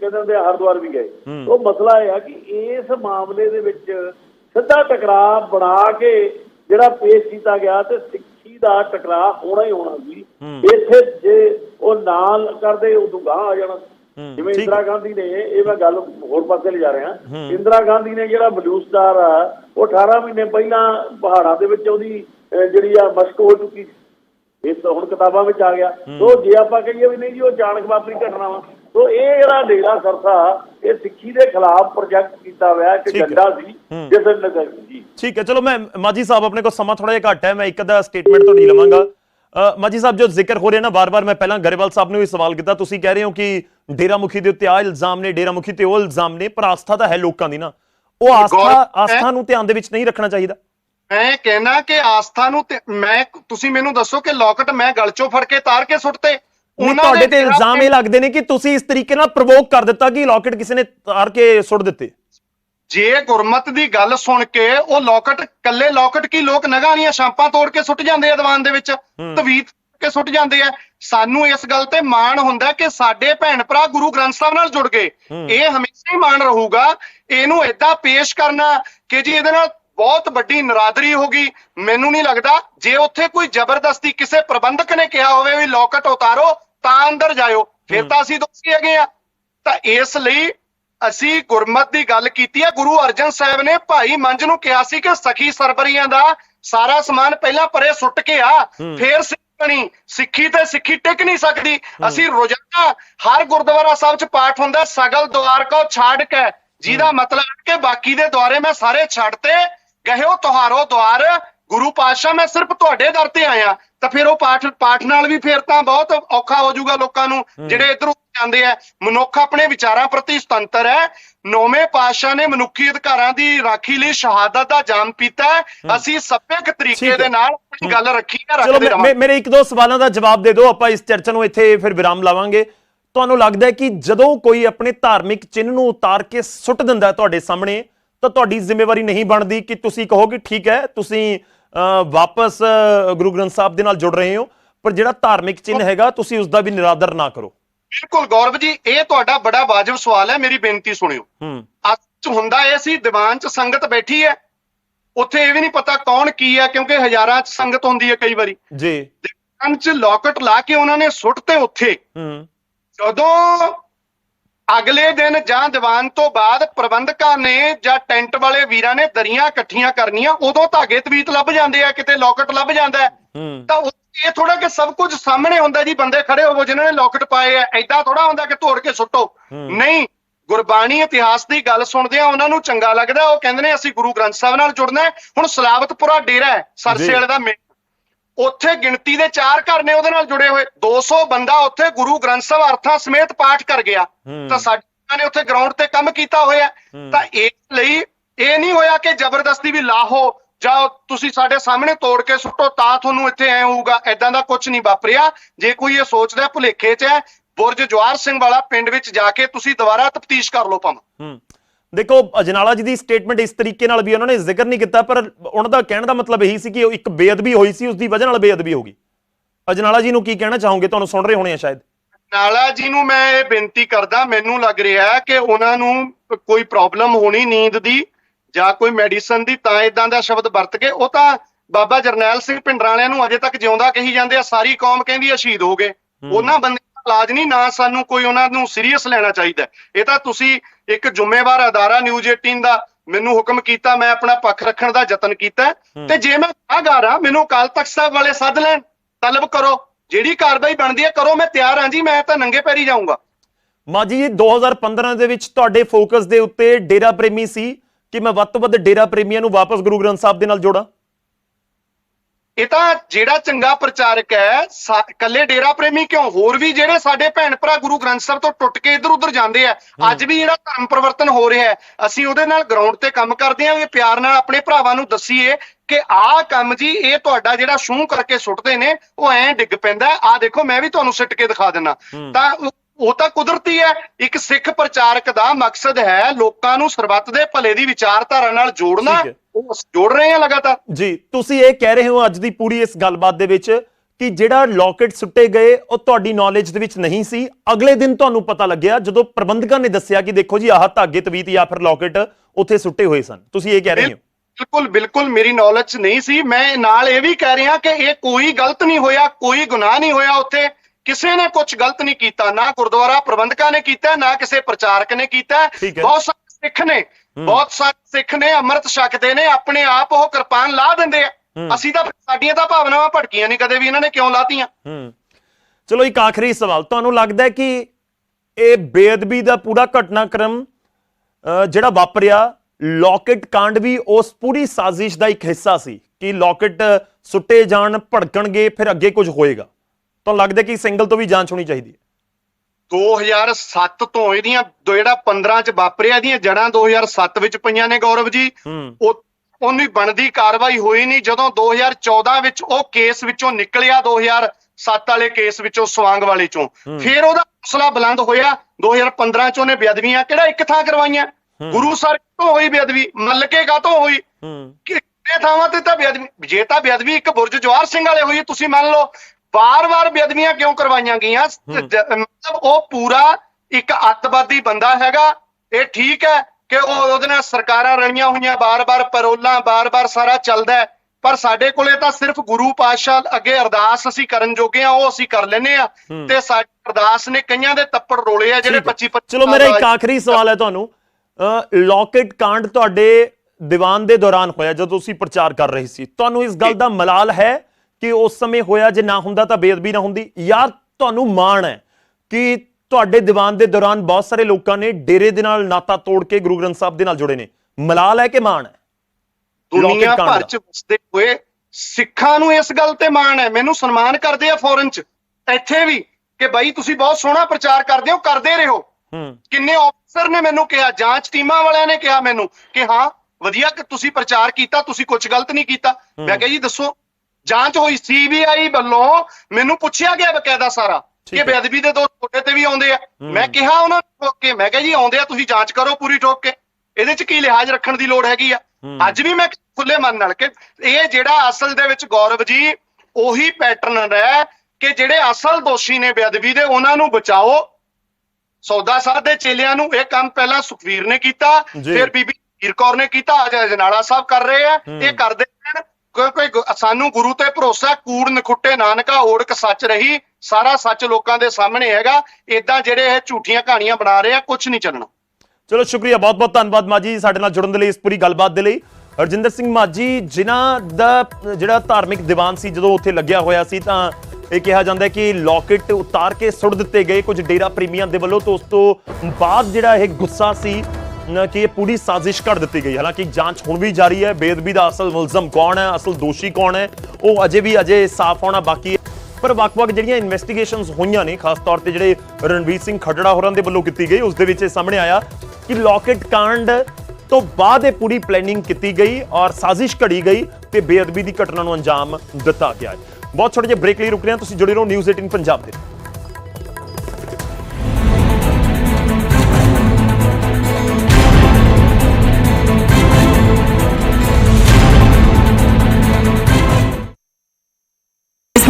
ਕਹਿੰਦੇ ਹੁੰਦੇ ਆ ਹਰਿਦੁਆਰ ਵੀ ਗਏ। ਉਹ ਮਸਲਾ ਇਹ ਆ ਕਿ ਇਸ ਮਾਮਲੇ ਦੇ ਵਿੱਚ ਸਿੱਧਾ ਟਕਰਾਅ ਬਣਾ ਕੇ ਜਿਹੜਾ ਪੇਸ਼ ਕੀਤਾ ਗਿਆ ਤੇ ਸਿੱਖੀ ਦਾ ਟਕਰਾਅ ਹੋਣਾ ਹੀ ਹੋਣਾ ਸੀ। ਇੱਥੇ ਜੇ ਉਹ ਨਾਲ ਕਰਦੇ ਉਦੋਂ ਗਾਂ ਆ ਜਾਣਾ। ਜਿਵੇਂ ਇੰਦਰਾ ਗਾਂਧੀ ਨੇ ਇਹ ਮੈਂ ਗੱਲ ਹੋਰ ਪਾਸੇ ਲੈ ਜਾ ਰਿਹਾ ਇੰਦਰਾ ਗਾਂਧੀ ਨੇ ਜਿਹੜਾ ਬਲੂ ਸਟਾਰ ਆ ਉਹ 18 ਮਹੀਨੇ ਪਹਿਲਾਂ ਪਹਾੜਾਂ ਦੇ ਵਿੱਚ ਉਹਦੀ ਜਿਹੜੀ ਆ ਮਸ਼ਕ ਹੋ ਚੁੱਕੀ ਇਹ ਤਾਂ ਹੁਣ ਕਿਤਾਬਾਂ ਵਿੱਚ ਆ ਗਿਆ। ਸੋ ਜੇ ਆਪਾਂ ਕਹੀਏ ਵੀ ਨਹੀਂ ਜੀ ਉਹ ਜਾਣਕ ਵਾਪਰੀ ਘਟਨਾ ਵਾ। ਸੋ ਇਹ ਜਿਹੜਾ ਡੇਰਾ ਸਰਸਾ ਇਹ ਸਿੱਖੀ ਦੇ ਖਿਲਾਫ ਪ੍ਰੋਜੈਕਟ ਕੀਤਾ ਹੋਇਆ ਹੈ। ਝੰਡਾ ਸੀ। ਜਿਸ ਨਗਰ ਜੀ। ਠੀਕ ਹੈ ਚਲੋ ਮੈਂ ਮਾਜੀ ਸਾਹਿਬ ਆਪਣੇ ਕੋਲ ਸਮਾਂ ਥੋੜਾ ਜਿਹਾ ਘੱਟ ਹੈ ਮੈਂ ਇੱਕ ਅੱਧਾ ਸਟੇਟਮੈਂਟ ਤੁਹਾਡੀ ਲਵਾਂਗਾ। ਮਾਜੀ ਸਾਹਿਬ ਜੋ ਜ਼ਿਕਰ ਹੋ ਰਿਹਾ ਨਾ ਬਾਰ-ਬਾਰ ਮੈਂ ਪਹਿਲਾਂ ਗਰੇਵਾਲ ਸਾਹਿਬ ਨੂੰ ਵੀ ਸਵਾਲ ਕੀਤਾ ਤੁਸੀਂ ਕਹਿ ਰਹੇ ਹੋ ਕਿ ਡੇਰਾ ਮੁਖੀ ਦੇ ਉੱਤੇ ਆ ਇਲਜ਼ਾਮ ਨੇ ਡੇਰਾ ਮੁਖੀ ਤੇ ਉਹ ਇਲਜ਼ਾਮ ਨੇ ਪਰ ਆਸਥਾ ਤਾਂ ਹੈ ਲੋਕਾਂ ਦੀ ਨਾ। ਉਹ ਆਸਥਾ ਆਸਥਾ ਨੂੰ ਧਿਆਨ ਦੇ ਵਿੱਚ ਨਹੀਂ ਰੱਖਣਾ ਚਾਹੀਦਾ। ਮੈਂ ਕਹਿਣਾ ਕਿ ਆਸਥਾ ਨੂੰ ਮੈਂ ਤੁਸੀਂ ਮੈਨੂੰ ਦੱਸੋ ਕਿ ਲੋਕਟ ਮੈਂ ਗਲ ਚੋਂ ਫੜ ਕੇ ਤਾਰ ਕੇ ਸੁੱਟਤੇ। ਉਹਨਾਂ ਤੁਹਾਡੇ ਤੇ ਇਲਜ਼ਾਮ ਇਹ ਲੱਗਦੇ ਨੇ ਕਿ ਤੁਸੀਂ ਇਸ ਤਰੀਕੇ ਨਾਲ ਪ੍ਰਵੋਕ ਕਰ ਦਿੱਤਾ ਕਿ ਲੋਕਟ ਕਿਸੇ ਨੇ ਤਾਰ ਕੇ ਸੁੱਟ ਦਿੱਤੇ। ਜੇ ਗੁਰਮਤ ਦੀ ਗੱਲ ਸੁਣ ਕੇ ਉਹ ਲੋਕਟ ਕੱਲੇ ਲੋਕਟ ਕੀ ਲੋਕ ਨਗਾਂ ਵਾਲੀਆਂ ਸ਼ਾਂਪਾਂ ਤੋੜ ਕੇ ਸੁੱਟ ਜਾਂਦੇ ਆ ਦੀਵਾਨ ਦੇ ਵਿੱਚ? ਤਵੀਤ ਕੇ ਸੁੱਟ ਜਾਂਦੇ ਆ। ਸਾਨੂੰ ਇਸ ਗੱਲ ਤੇ ਮਾਣ ਹੁੰਦਾ ਕਿ ਸਾਡੇ ਭੈਣ ਭਰਾ ਗੁਰੂ ਗ੍ਰੰਥ ਸਾਹਿਬ ਨਾਲ ਜੁੜ ਗਏ। ਇਹ ਹਮੇਸ਼ਾ ਹੀ ਮਾਣ ਰਹੂਗਾ। ਇਹਨੂੰ ਏਦਾਂ ਪੇਸ਼ ਕਰਨਾ ਕਿ ਜੀ ਇਹਦੇ ਨਾਲ ਬਹੁਤ ਵੱਡੀ ਨਰਾਦਰੀ ਹੋਗੀ ਮੈਨੂੰ ਨਹੀਂ ਲੱਗਦਾ। ਜੇ ਉੱਥੇ ਕੋਈ ਜ਼ਬਰਦਸਤੀ ਕਿਸੇ ਪ੍ਰਬੰਧਕ ਨੇ ਕਿਹਾ ਹੋਵੇ ਵੀ ਲੋਕਟ ਉਤਾਰੋ ਤਾਂ ਅੰਦਰ ਜਾਇਓ ਫਿਰ ਤਾਂ ਅਸੀਂ ਦੋਸ਼ੀ ਹੈਗੇ ਆ। ਤਾਂ ਇਸ ਲਈ ਅਸੀਂ ਗੁਰਮਤ ਦੀ ਗੱਲ ਕੀਤੀ ਹੈ ਗੁਰੂ ਅਰਜਨ ਸਾਹਿਬ ਨੇ ਭਾਈ ਮੰਝ ਨੂੰ ਕਿਹਾ ਸੀ ਕਿ ਸਖੀ ਸਰਬਰੀਆਂ ਦਾ ਸਾਰਾ ਸਮਾਨ ਪਹਿਲਾਂ ਪਰੇ ਸੁੱਟ ਕੇ ਆ ਫੇਰ ਸਿੱਖ ਬਣੀ ਸਿੱਖੀ ਤੇ ਸਿੱਖੀ ਟਿਕ ਨਹੀਂ ਸਕਦੀ। ਅਸੀਂ ਰੋਜ਼ਾਨਾ ਹਰ ਗੁਰਦੁਆਰਾ ਸਾਹਿਬ ਚ ਪਾਠ ਹੁੰਦਾ ਸਗਲ ਦੁਆਰ ਕੋ ਛਾੜ ਕੇ ਜਿਹਦਾ ਮਤਲਬ ਹੈ ਕਿ ਬਾਕੀ ਦੇ ਦੁਆਰੇ ਮੈਂ ਸਾਰੇ ਛੱਡਤੇ ਗਹਿਓ ਤੁਹਾਰੋ ਦੁਆਰ ਗੁਰੂ ਪਾਤਸ਼ਾਹ ਮੈਂ ਸਿਰਫ ਤੁਹਾਡੇ ਦਰ ਤੇ ਆਇਆ। ਤਾਂ ਫਿਰ ਉਹ ਪਾਠ ਪਾਠ ਨਾਲ ਵੀ ਫਿਰ ਤਾਂ ਬਹੁਤ ਔਖਾ ਹੋ ਜਾਊਗਾ ਲੋਕਾਂ ਨੂੰ ਜਿਹੜੇ ਇਧਰੋਂ ਜਾਂਦੇ ਆ। ਮਨੁੱਖ ਆਪਣੇ ਵਿਚਾਰਾਂ ਪ੍ਰਤੀ ਸੁਤੰਤਰ ਹੈ। ਨੌਵੇਂ ਪਾਤਸ਼ਾਹ ਨੇ ਮਨੁੱਖੀ ਅਧਿਕਾਰਾਂ ਦੀ ਰਾਖੀ ਲਈ ਸ਼ਹਾਦਤ ਦਾ ਜਾਮ ਪੀਤਾ। ਅਸੀਂ ਸੱਭਿਅਕ ਤਰੀਕੇ। ਦੇ ਨਾਲ ਆਪਣੀ ਗੱਲ ਰੱਖੀ ਹੈ ਰੱਖਦੇ ਰਵਾਂਗੇ ਮੇਰੇ ਇੱਕ ਦੋ ਸਵਾਲਾਂ ਦਾ ਜਵਾਬ ਦੇ ਦਿਓ। ਆਪਾਂ ਇਸ ਚਰਚਾ ਨੂੰ ਇੱਥੇ ਫਿਰ ਵਿਰਾਮ ਲਾਵਾਂਗੇ। ਤੁਹਾਨੂੰ ਲੱਗਦਾ ਹੈ ਕਿ ਜਦੋਂ ਕੋਈ ਆਪਣੇ ਧਾਰਮਿਕ ਚਿੰਨ੍ਹ ਨੂੰ ਉਤਾਰ ਕੇ ਸੁੱਟ ਦਿੰਦਾ ਤੁਹਾਡੇ ਸਾਹਮਣੇ ਤਾਂ ਤੁਹਾਡੀ ਜ਼ਿੰਮੇਵਾਰੀ ਨਹੀਂ ਬਣਦੀ ਕਿ ਤੁਸੀਂ ਕਹੋ ਕਿ ਠੀਕ ਹੈ ਤੁਸੀਂ ਵਾਪਸ ਗੁਰੂ ਗ੍ਰੰਥ ਸਾਹਿਬ ਦੇ ਨਾਲ ਜੁੜ ਰਹੇ ਹੋ। ਪਰ ਜਿਹੜਾ ਧਾਰਮਿਕ ਚਿੰਨ੍ਹ ਹੈਗਾ ਤੁਸੀਂ ਉਸ ਦਾ ਵੀ ਨਿਰਾਦਰ ਨਾ ਕਰੋ। ਬਿਲਕੁਲ ਗੌਰਵ ਜੀ ਇਹ ਤੁਹਾਡਾ ਬੜਾ ਵਾਜਬ ਸਵਾਲ ਹੈ ਮੇਰੀ ਬੇਨਤੀ ਸੁਣਿਓ। ਹੂੰ। ਅੱਜ ਹੁੰਦਾ ਇਹ ਸੀ ਦੀਵਾਨ ਚ ਸੰਗਤ ਬੈਠੀ ਹੈ। ਉੱਥੇ ਇਹ ਵੀ ਨਹੀਂ ਪਤਾ ਕੌਣ ਕੀ ਹੈ ਕਿਉਂਕਿ ਹਜ਼ਾਰਾਂ ਚ ਸੰਗਤ ਹੁੰਦੀ ਹੈ ਕਈ ਵਾਰੀ। ਜੀ। ਦੀਵਾਨ ਚ ਲੋਕਟ ਲਾ ਕੇ ਉਹਨਾਂ ਨੇ ਸੁੱਟ ਤੇ ਉੱਥੇ। ਹੂੰ। ਜਦੋਂ ਅਗਲੇ ਦਿਨ ਜਾਂ ਦੀਵਾਨ ਤੋਂ ਬਾਅਦ ਪ੍ਰਬੰਧਕਾਂ ਨੇ ਜਾਂ ਟੈਂਟ ਵਾਲੇ ਵੀਰਾਂ ਨੇ ਦਰੀਆਂ ਇਕੱਠੀਆਂ ਕਰਨੀਆਂ ਉਦੋਂ ਧਾਗੇ ਤਵੀਤ ਲੱਭ ਜਾਂਦੇ ਆ ਕਿਤੇ ਲੋਕਟ ਲੱਭ ਜਾਂਦਾ ਤਾਂ ਇਹ ਥੋੜਾ ਕਿ ਸਭ ਕੁਝ ਸਾਹਮਣੇ ਹੁੰਦਾ ਜੀ ਬੰਦੇ ਖੜੇ ਹੋਵੋ ਜਿਨ੍ਹਾਂ ਨੇ ਲੋਕਟ ਪਾਏ ਆ ਐਦਾਂ ਥੋੜਾ ਹੁੰਦਾ ਕਿ ਤੋੜ ਕੇ ਸੁੱਟੋ ਨਹੀਂ ਗੁਰਬਾਣੀ ਇਤਿਹਾਸ ਦੀ ਗੱਲ ਸੁਣਦੇ ਆ ਉਹਨਾਂ ਨੂੰ ਚੰਗਾ ਲੱਗਦਾ ਉਹ ਕਹਿੰਦੇ ਨੇ ਅਸੀਂ ਗੁਰੂ ਗ੍ਰੰਥ ਸਾਹਿਬ ਨਾਲ ਜੁੜਨਾ ਹੈ। ਹੁਣ ਸਲਾਵਤਪੁਰਾ ਡੇਰਾ ਹੈ ਸਰਸੇ। ਵਾਲੇ ਦਾ ਮੇਨ ਉੱਥੇ ਗਿਣਤੀ ਦੇ ਚਾਰ ਘਰ ਨੇ ਉਹਦੇ ਨਾਲ ਜੁੜੇ ਹੋਏ। 200 ਬੰਦਾ ਉੱਥੇ ਗੁਰੂ ਗ੍ਰੰਥ ਸਾਹਿਬ ਅਰਥਾਂ ਸਮੇਤ ਪਾਠ ਕਰ ਗਿਆ। ਤਾਂ ਸਾਡੇ ਨੇ ਉੱਥੇ ਗਰਾਊਂਡ ਤੇ ਕੰਮ ਕੀਤਾ ਹੋਇਆ। ਤਾਂ ਇਸ ਲਈ ਇਹ ਨਹੀਂ ਹੋਇਆ ਕਿ ਜ਼ਬਰਦਸਤੀ ਵੀ ਲਾਹੋ ਜਾਂ ਤੁਸੀਂ ਸਾਡੇ ਸਾਹਮਣੇ ਤੋੜ ਕੇ ਸੁੱਟੋ ਤਾਂ ਤੁਹਾਨੂੰ ਇੱਥੇ ਐ ਹੋਊਗਾ। ਐਦਾਂ ਦਾ ਕੁਝ ਨਹੀਂ ਵਾਪਰਿਆ। ਜੇ ਕੋਈ ਇਹ ਸੋਚਦਾ ਭੁਲੇਖੇ 'ਚ ਹੈ ਬੁਰਜ ਜਵਾਰ ਸਿੰਘ ਵਾਲਾ ਪਿੰਡ ਵਿੱਚ ਜਾ ਕੇ ਤੁਸੀਂ ਦੁਬਾਰਾ ਤਫਤੀਸ਼ ਕਰ ਲਓ ਭਾਵੇਂ। ਹੂੰ। ਦੇਖੋ ਅਜਨਾਲਾ ਜੀ ਦੀ ਸਟੇਟਮੈਂਟ ਇਸ ਤਰੀਕੇ ਨਾਲ ਵੀ ਉਹਨਾਂ ਨੇ ਜ਼ਿਕਰ ਨਹੀਂ ਕੀਤਾ ਪਰ ਉਹਨਾਂ ਦਾ ਕਹਿਣ ਦਾ ਮਤਲਬ ਇਹੀ ਸੀ ਕਿ ਉਹ ਇੱਕ ਬੇਅਦਬੀ ਹੋਈ ਸੀ ਉਸ ਦੀ ਵਜ੍ਹਾ ਨਾਲ ਬੇਅਦਬੀ ਹੋ ਗਈ। ਅਜਨਾਲਾ ਜੀ ਨੂੰ ਕੀ ਕਹਿਣਾ ਚਾਹੋਗੇ? ਤੁਹਾਨੂੰ ਸੁਣ ਰਹੇ ਹੋਣੇ ਆ ਸ਼ਾਇਦ। ਨਾਲਾ ਜੀ ਨੂੰ ਮੈਂ ਇਹ ਬੇਨਤੀ ਕਰਦਾ ਮੈਨੂੰ ਲੱਗ ਰਿਹਾ ਹੈ ਕਿ ਉਹਨਾਂ ਨੂੰ ਕੋਈ ਪ੍ਰੋਬਲਮ ਹੋਣੀ ਨੀਂਦ ਦੀ ਜਾਂ ਕੋਈ ਮੈਡੀਸਨ ਦੀ ਤਾਂ ਇਦਾਂ ਦਾ ਸ਼ਬਦ ਵਰਤ ਕੇ ਉਹ ਤਾਂ ਬਾਬਾ ਜਰਨੈਲ ਸਿੰਘ ਪਿੰਡਰਾਲਿਆਂ ਨੂੰ ਅਜੇ ਤੱਕ ਜਿਉਂਦਾ ਕਹੀ ਜਾਂਦੇ ਆ ਸਾਰੀ ਕੌਮ ਕਹਿੰਦੀ ਆ ਸ਼ਹੀਦ ਹੋ ਗਏ। ਉਹਨਾਂ ਬੰਦੇ ਦਾ ਇਲਾਜ ਨਹੀਂ ਨਾ ਸਾਨੂੰ ਕੋਈ ਉਹਨਾਂ ਨੂੰ ਸੀਰੀਅਸ ਲੈਣਾ ਚਾਹੀਦਾ। ਇਹ ਤਾਂ ਤੁਸੀਂ ਇੱਕ ਜ਼ਿੰਮੇਵਾਰ ਅਦਾਰਾ ਨਿਊਜ਼ 18 ਦਾ ਮੈਨੂੰ ਹੁਕਮ ਕੀਤਾ ਮੈਂ ਆਪਣਾ ਪੱਖ ਰੱਖਣ ਦਾ ਯਤਨ ਕੀਤਾ। ਤੇ ਜੇ ਮੈਂ ਗੁਨਾਹਗਾਰ ਹਾਂ ਮੈਨੂੰ ਅਕਾਲ ਤਖਤ ਸਾਹਿਬ ਵਾਲੇ ਸੱਦ ਲੈਣ ਤਲਬ ਕਰੋ। ਜਿਹੜੀ ਕਾਰਵਾਈ ਬਣਦੀ ਹੈ ਕਰੋ ਮੈਂ ਤਿਆਰ ਹਾਂ ਜੀ ਮੈਂ ਤਾਂ ਨੰਗੇ ਪੈਰੀ ਜਾਊਂਗਾ। ਮਾਜੀ ਜੀ 2015 ਦੇ ਵਿੱਚ ਤੁਹਾਡੇ ਫੋਕਸ ਦੇ ਉੱਤੇ ਡੇਰਾ ਪ੍ਰੇਮੀ ਸੀ ਕਿ ਮੈਂ ਵੱਧ ਤੋਂ ਵੱਧ ਡੇਰਾ ਪ੍ਰੇਮੀਆਂ ਨੂੰ ਵਾਪਸ ਗੁਰੂ ਗ੍ਰੰਥ ਸਾਹਿਬ ਦੇ ਨਾਲ ਜੋੜਾਂ? ਇਹ ਤਾਂ ਜਿਹੜਾ ਚੰਗਾ ਪ੍ਰਚਾਰਕ ਹੈ ਇਕੱਲੇ ਡੇਰਾ ਪ੍ਰੇਮੀ ਕਿਉਂ? ਹੋਰ ਵੀ ਜਿਹੜੇ ਸਾਡੇ ਭੈਣ ਭਰਾ ਗੁਰੂ ਗ੍ਰੰਥ ਸਾਹਿਬ ਤੋਂ ਟੁੱਟ ਕੇ ਇੱਧਰ ਉੱਧਰ ਜਾਂਦੇ ਆ ਅੱਜ ਵੀ ਜਿਹੜਾ ਧਰਮ ਪਰਿਵਰਤਨ ਹੋ ਰਿਹਾ ਹੈ ਅਸੀਂ ਉਹਦੇ ਨਾਲ ਗਰਾਊਂਡ ਤੇ ਕੰਮ ਕਰਦੇ ਆਂ ਵੀ ਪਿਆਰ ਨਾਲ ਆਪਣੇ ਭਰਾਵਾਂ ਨੂੰ ਦੱਸੀਏ ਕਿ ਆਹ ਕੰਮ ਜੀ ਇਹ ਤੁਹਾਡਾ ਜਿਹੜਾ ਸ਼ੂੰ ਕਰਕੇ ਸੁੱਟਦੇ ਨੇ ਉਹ ਐਂ ਡਿੱਗ ਪੈਂਦਾ। ਆਹ ਦੇਖੋ ਮੈਂ ਵੀ ਤੁਹਾਨੂੰ ਸਿੱਟ ਕੇ ਦਿਖਾ ਦਿੰਨਾ। ਤਾਂ ਉਹ- ਤਾਂ ਕੁਦਰਤੀ ਹੈ। ਇੱਕ ਸਿੱਖ ਪ੍ਰਚਾਰਕ ਦਾ ਮਕਸਦ ਹੈ ਲੋਕਾਂ ਨੂੰ ਸਰਬੱਤ ਦੇ ਭਲੇ ਦੀ ਵਿਚਾਰਧਾਰਾ ਨਾਲ ਜੋੜਨਾ। ਉਹ ਜੋੜ ਰਹੇ ਹਾਂ ਲਗਾਤਾਰ। ਜੀ ਤੁਸੀਂ ਇਹ ਕਹਿ ਰਹੇ ਹੋ ਅੱਜ ਦੀ ਪੂਰੀ ਇਸ ਗੱਲਬਾਤ ਦੇ ਵਿੱਚ ਕਿ ਜਿਹੜਾ ਲੋਕਟ ਸੁੱਟੇ ਗਏ ਉਹ ਤੁਹਾਡੀ ਨੌਲੇਜ ਦੇ ਵਿੱਚ ਨਹੀਂ ਸੀ। ਅਗਲੇ ਦਿਨ ਤੁਹਾਨੂੰ ਪਤਾ ਲੱਗਿਆ ਜਦੋਂ ਪ੍ਰਬੰਧਕਾਂ ਨੇ ਦੱਸਿਆ ਕਿ ਦੇਖੋ ਜੀ ਆਹ ਧਾਗੇ ਤਵੀਤ ਜਾਂ ਫਿਰ ਲੋਕਟ ਉੱਥੇ ਸੁੱਟੇ ਹੋਏ ਸਨ। ਤੁਸੀਂ ਇਹ ਕਹਿ ਰਹੇ ਹੋ? ਬਿਲਕੁਲ ਬਿਲਕੁਲ ਮੇਰੀ ਨੌਲੇਜ ਨਹੀਂ ਸੀ। ਮੈਂ ਨਾਲ ਇਹ ਵੀ ਕਹਿ ਰਿਹਾ ਕਿ ਇਹ ਕੋਈ ਗਲਤ ਨਹੀਂ ਹੋਇਆ ਕੋਈ ਗੁਨਾਹ ਨਹੀਂ ਹੋਇਆ ਉੱਥੇ। ਕਿਸੇ ਨੇ ਕੁਝ ਗਲਤ ਨਹੀਂ ਕੀਤਾ ਨਾ ਗੁਰਦੁਆਰਾ ਪ੍ਰਬੰਧਕਾਂ ਨੇ ਕੀਤਾ ਨਾ ਕਿਸੇ ਪ੍ਰਚਾਰਕ ਨੇ ਕੀਤਾ। ਬਹੁਤ ਸਾਰੇ ਸਿੱਖ ਨੇ ਬਹੁਤ ਸਾਰੇ ਸਿੱਖ ਨੇ ਅੰਮ੍ਰਿਤ ਛਕਦੇ ਨੇ ਆਪਣੇ ਆਪ ਉਹ ਕਿਰਪਾਨ ਲਾ ਦਿੰਦੇ ਆ। ਅਸੀਂ ਤਾਂ ਸਾਡੀਆਂ ਤਾਂ ਭਾਵਨਾਵਾਂ ਭਟਕੀਆਂ ਨਹੀਂ ਕਦੇ ਵੀ ਇਹਨਾਂ ਨੇ ਕਿਉਂ ਲਾਤੀਆਂ? ਚਲੋ ਇੱਕ ਆਖਰੀ ਸਵਾਲ ਤੁਹਾਨੂੰ ਲੱਗਦਾ ਕਿ ਇਹ ਬੇਅਦਬੀ ਦਾ ਪੂਰਾ ਘਟਨਾਕ੍ਰਮ ਜਿਹੜਾ ਵਾਪਰਿਆ ਲੌਕਟ ਕਾਂਡ ਵੀ ਉਸ ਪੂਰੀ ਸਾਜ਼ਿਸ਼ ਦਾ ਇੱਕ ਹਿੱਸਾ ਸੀ ਕਿ ਲੌਕਟ ਸੁੱਟੇ ਜਾਣ ਭੜਕਣਗੇ ਫਿਰ ਅੱਗੇ ਕੁਝ ਹੋਏਗਾ? ਤੁਹਾਨੂੰ ਲੱਗਦਾ ਕਿ ਸਿੰਗਲ ਤੋਂ ਵੀ ਜਾਂਚ ਹੋਣੀ ਚਾਹੀਦੀ ਹੈ। 2007 ਤੋਂ ਇਹਦੀਆਂ ਜਿਹੜਾ 15 ਚ ਵਾਪਰਿਆ ਇਹਦੀਆਂ ਜੜਾਂ 2007 ਵਿੱਚ ਪਈਆਂ ਨੇ ਗੌਰਵ ਜੀ। ਉਹ ਉਹਨੀ ਬਣਦੀ ਕਾਰਵਾਈ ਹੋਈ ਨਹੀਂ। ਜਦੋਂ 2014 ਵਿੱਚ ਉਹ ਕੇਸ ਵਿੱਚੋਂ ਨਿਕਲਿਆ 2007 ਵਾਲੇ ਕੇਸ ਵਿੱਚੋਂ ਸਵਾਂਗ ਵਾਲੇ ਚੋਂ। ਫਿਰ ਉਹਦਾ ਹੌਸਲਾ ਬੁਲੰਦ ਹੋਇਆ। 2015 ਚ ਉਹਨੇ ਬੇਅਦਬੀਆਂ ਕਿਹੜਾ ਇੱਕ ਥਾਂ ਕਰਵਾਈਆਂ। ਗੁਰੂ ਸਰ ਤੋਂ ਹੋਈ ਬੇਅਦਬੀ? ਮੱਲਕੇ ਤੋਂ ਹੋਈ? ਕਿੰਨੇ ਥਾਵਾਂ ਤੇ ਤਾਂ ਬੇਅਦਬੀ ਜੇ ਤਾਂ ਬੇਅਦਬੀ ਇੱਕ ਬੁਰਜ ਜਵਾਰ ਸਿੰਘ ਵਾਲੇ ਹੋਈ ਤੁਸੀਂ ਮੰਨ ਲਓ। ਵਾਰ-ਵਾਰ ਬੇਅਦਬੀਆਂ ਕਿਉਂ ਕਰਵਾਈਆਂ ਗਈਆਂ? ਮਤਲਬ ਉਹ ਪੂਰਾ ਇੱਕ ਅੱਤਵਾਦੀ ਬੰਦਾ ਹੈਗਾ। ਇਹ ਠੀਕ ਹੈ ਕਿ ਉਹ ਉਹਦੇ ਨਾਲ ਸਰਕਾਰਾਂ ਰਲੀਆਂ ਹੋਈਆਂ ਬਾਰ-ਬਾਰ ਪਰੋਲਾਂ ਬਾਰ-ਬਾਰ ਸਾਰਾ ਚੱਲਦਾ ਪਰ ਸਾਡੇ ਕੋਲੇ ਤਾਂ ਸਿਰਫ ਗੁਰੂ ਪਾਤਸ਼ਾਹ ਅੱਗੇ ਅਰਦਾਸ ਅਸੀਂ ਕਰਨ ਜੋਗੇ ਆ ਉਹ ਅਸੀਂ ਕਰ ਲੈਨੇ ਆ। ਤੇ ਸਾਡੀ ਅਰਦਾਸ ਨੇ ਕਈਆਂ ਦੇ ਤੱਪੜ ਰੋਲੇ ਆ ਜਿਹੜੇ ਠੀਕ ਹੈ। 25 25 ਚਲੋ ਮੇਰਾ ਇੱਕ ਆਖਰੀ ਸਵਾਲ ਹੈ ਤੁਹਾਨੂੰ। ਲੌਕਟ ਕਾਂਡ ਤੁਹਾਡੇ ਦੀਵਾਨ ਦੇ ਦੌਰਾਨ ਹੋਇਆ ਜਦੋਂ ਤੁਸੀਂ ਪ੍ਰਚਾਰ ਕਰ ਰਹੇ ਸੀ। ਤੁਹਾਨੂੰ ਇਸ ਗੱਲ ਦਾ ਮਲਾਲ ਹੈ? ਕਿ ਉਸ ਸਮੇਂ ਹੋਇਆ ਜੇ ਨਾ ਹੁੰਦਾ ਤਾਂ ਬੇਅਦਬੀ ਨਾ ਹੁੰਦੀ। ਯਾਰ ਤੁਹਾਨੂੰ ਮਾਣ ਹੈ ਕਿ ਤੁਹਾਡੇ ਦੀਵਾਨ ਦੇ ਦੌਰਾਨ ਬਹੁਤ ਸਾਰੇ ਲੋਕਾਂ ਨੇ ਡੇਰੇ ਦੇ ਨਾਲ ਨਾਤਾ ਤੋੜ ਕੇ ਗੁਰੂ ਗ੍ਰੰਥ ਸਾਹਿਬ ਦੇ ਨਾਲ ਜੁੜੇ ਨੇ। ਮਲਾਲ ਹੈ ਕਿ ਮਾਣ ਹੈ? ਦੁਨੀਆ ਭਰ। ਚ ਵਸਦੇ ਹੋਏ ਸਿੱਖਾਂ ਨੂੰ ਇਸ ਗੱਲ ਤੇ ਮਾਣ ਹੈ। ਮੈਨੂੰ ਸਨਮਾਨ ਕਰਦੇ ਆ ਫੋਰਨ ਚ। ਇੱਥੇ ਵੀ ਕਿ ਬਾਈ ਤੁਸੀਂ ਬਹੁਤ ਸੋਹਣਾ ਪ੍ਰਚਾਰ ਕਰਦੇ ਹੋ ਕਰਦੇ ਰਹੋ। ਕਿੰਨੇ ਆਫਸਰ ਨੇ ਮੈਨੂੰ ਕਿਹਾ ਜਾਂਚ ਟੀਮਾਂ ਵਾਲਿਆਂ ਨੇ ਕਿਹਾ ਮੈਨੂੰ ਕਿ ਹਾਂ ਵਧੀਆ ਕਿ ਤੁਸੀਂ ਪ੍ਰਚਾਰ ਕੀਤਾ ਤੁਸੀਂ ਕੁਝ ਗਲਤ ਨਹੀਂ ਕੀਤਾ। ਮੈਂ ਕਿਹਾ ਜੀ ਦੱਸੋ ਜਾਂਚ ਹੋਈ ਸੀਬੀਆਈ ਵੱਲੋਂ ਮੈਨੂੰ ਪੁੱਛਿਆ ਗਿਆ ਬਕਾਇਦਾ ਸਾਰਾ ਕਿ। ਬੇਅਦਬੀ ਦੇ ਦੋ ਛੋਟੇ ਤੇ ਵੀ ਆਉਂਦੇ ਆ ਮੈਂ ਕਿਹਾ ਉਹਨਾਂ ਨੂੰ ਕੇ ਮੈਂ ਕਿਹਾ ਜੀ ਆਉਂਦੇ ਆ ਤੁਸੀਂ ਜਾਂਚ ਕਰੋ ਪੂਰੀ ਠੋਕ ਕੇ ਇਹਦੇ ਚ ਕੀ ਲਿਹਾਜ਼ ਰੱਖਣ ਦੀ ਲੋੜ ਹੈਗੀ ਆ। ਅੱਜ ਵੀ ਮੈਂ ਖੁੱਲੇ ਮਨ ਨਾਲ ਕਿ ਇਹ ਜਿਹੜਾ ਅਸਲ ਦੇ ਵਿੱਚ ਗੌਰਵ ਜੀ ਉਹੀ ਪੈਟਰਨ ਹੈ ਕਿ ਜਿਹੜੇ ਅਸਲ ਦੋਸ਼ੀ ਨੇ ਬੇਅਦਬੀ ਦੇ ਉਹਨਾਂ ਨੂੰ ਬਚਾਓ ਸੌਦਾ ਸਾਹਿਬ ਦੇ ਚੇਲਿਆਂ ਨੂੰ ਇਹ ਕੰਮ ਪਹਿਲਾਂ ਸੁਖਵੀਰ ਨੇ ਕੀਤਾ। ਫਿਰ ਬੀਬੀ ਹੀਰ ਕੌਰ ਨੇ ਕੀਤਾ ਅੱਜ ਅਜਨਾਲਾ ਸਾਹਿਬ ਕਰ ਰਹੇ ਆ। ਇਹ ਕਰਦੇ ਕਿਉਂਕਿ ਸਾਨੂੰ ਗੁਰੂ ਤੇ ਭਰੋਸਾ, ਕੂੜ ਨਖੁੱਟੇ ਨਾਨਕਾ ਓੜਕ ਸੱਚ ਰਹੀ, ਸਾਰਾ ਸੱਚ ਲੋਕਾਂ ਦੇ ਸਾਹਮਣੇ ਹੈਗਾ ਇਦਾਂ ਜਿਹੜੇ ਇਹ ਝੂਠੀਆਂ ਕਹਾਣੀਆਂ ਬਣਾ ਰਹੇ ਆ ਕੁਝ ਨਹੀਂ ਚੱਲਣਾ। ਚਲੋ, ਸ਼ੁਕਰੀਆ ਬਹੁਤ ਬਹੁਤ ਧੰਨਵਾਦ ਮਾਜੀ ਸਾਡੇ ਨਾਲ ਜੁੜਨ ਦੇ ਲਈ ਇਸ ਪੂਰੀ ਗੱਲਬਾਤ ਦੇ ਲਈ। ਹਰਜਿੰਦਰ ਸਿੰਘ ਮਾਜੀ, ਜਿਨ੍ਹਾਂ ਦਾ ਜਿਹੜਾ ਧਾਰਮਿਕ ਦੀਵਾਨ ਸੀ, ਜਦੋਂ ਉੱਥੇ ਲੱਗਿਆ ਹੋਇਆ ਸੀ, ਤਾਂ ਇਹ ਕਿਹਾ ਜਾਂਦਾ ਕਿ ਲੌਕਟ ਉਤਾਰ ਕੇ ਸੁੱਟ ਦਿੱਤੇ ਗਏ ਕੁਝ ਡੇਰਾ ਪ੍ਰੇਮੀਆਂ ਦੇ ਵੱਲੋਂ, ਤੋਂ ਉਸ ਤੋਂ ਬਾਅਦ ਜਿਹੜਾ ਇਹ ਗੁੱਸਾ ਸੀ ਕਿ ਇਹ ਪੂਰੀ ਸਾਜ਼ਿਸ਼ ਕਰ ਦਿੱਤੀ ਗਈ। ਹਾਲਾਂਕਿ ਜਾਂਚ ਹੁਣ ਵੀ ਜਾਰੀ ਹੈ। ਬੇਅਦਬੀ ਦਾ ਅਸਲ ਮੁਲਜ਼ਮ ਕੌਣ ਹੈ? ਅਸਲ ਦੋਸ਼ੀ ਕੌਣ ਹੈ? ਉਹ ਅਜੇ ਵੀ ਅਜੇ ਸਾਫ਼ ਹੋਣਾ ਬਾਕੀ ਹੈ। ਪਰ ਵੱਖ-ਵੱਖ ਜਿਹੜੀਆਂ ਇਨਵੈਸਟੀਗੇਸ਼ਨਸ ਹੋਈਆਂ ਨੇ, ਖਾਸ ਤੌਰ ਤੇ ਜਿਹੜੇ ਰਣਵੀਰ ਸਿੰਘ ਖੱਡੜਾ ਹੋਰਾਂ ਦੇ ਵੱਲੋਂ ਕੀਤੀ ਗਈ, ਉਸ ਦੇ ਵਿੱਚ ਇਹ ਸਾਹਮਣੇ ਆਇਆ ਕਿ ਲੌਕਟ ਕਾਂਡ ਤੋਂ ਬਾਅਦ ਇਹ ਪੂਰੀ ਪਲੈਨਿੰਗ ਕੀਤੀ ਗਈ ਔਰ ਸਾਜ਼ਿਸ਼ ਘੜੀ ਗਈ ਤੇ ਬੇਅਦਬੀ ਦੀ ਘਟਨਾ ਨੂੰ ਅੰਜਾਮ ਦਿੱਤਾ ਗਿਆ ਹੈ। ਬਹੁਤ ਛੋਟੇ ਜਿਹੇ ਬ੍ਰੇਕ ਲਈ ਰੁਕ ਰਹੇ ਹਾਂ। ਤੁਸੀਂ ਜੁੜੇ ਰਹੋ ਨਿਊਜ਼ 18 ਪੰਜਾਬ ਦੇ।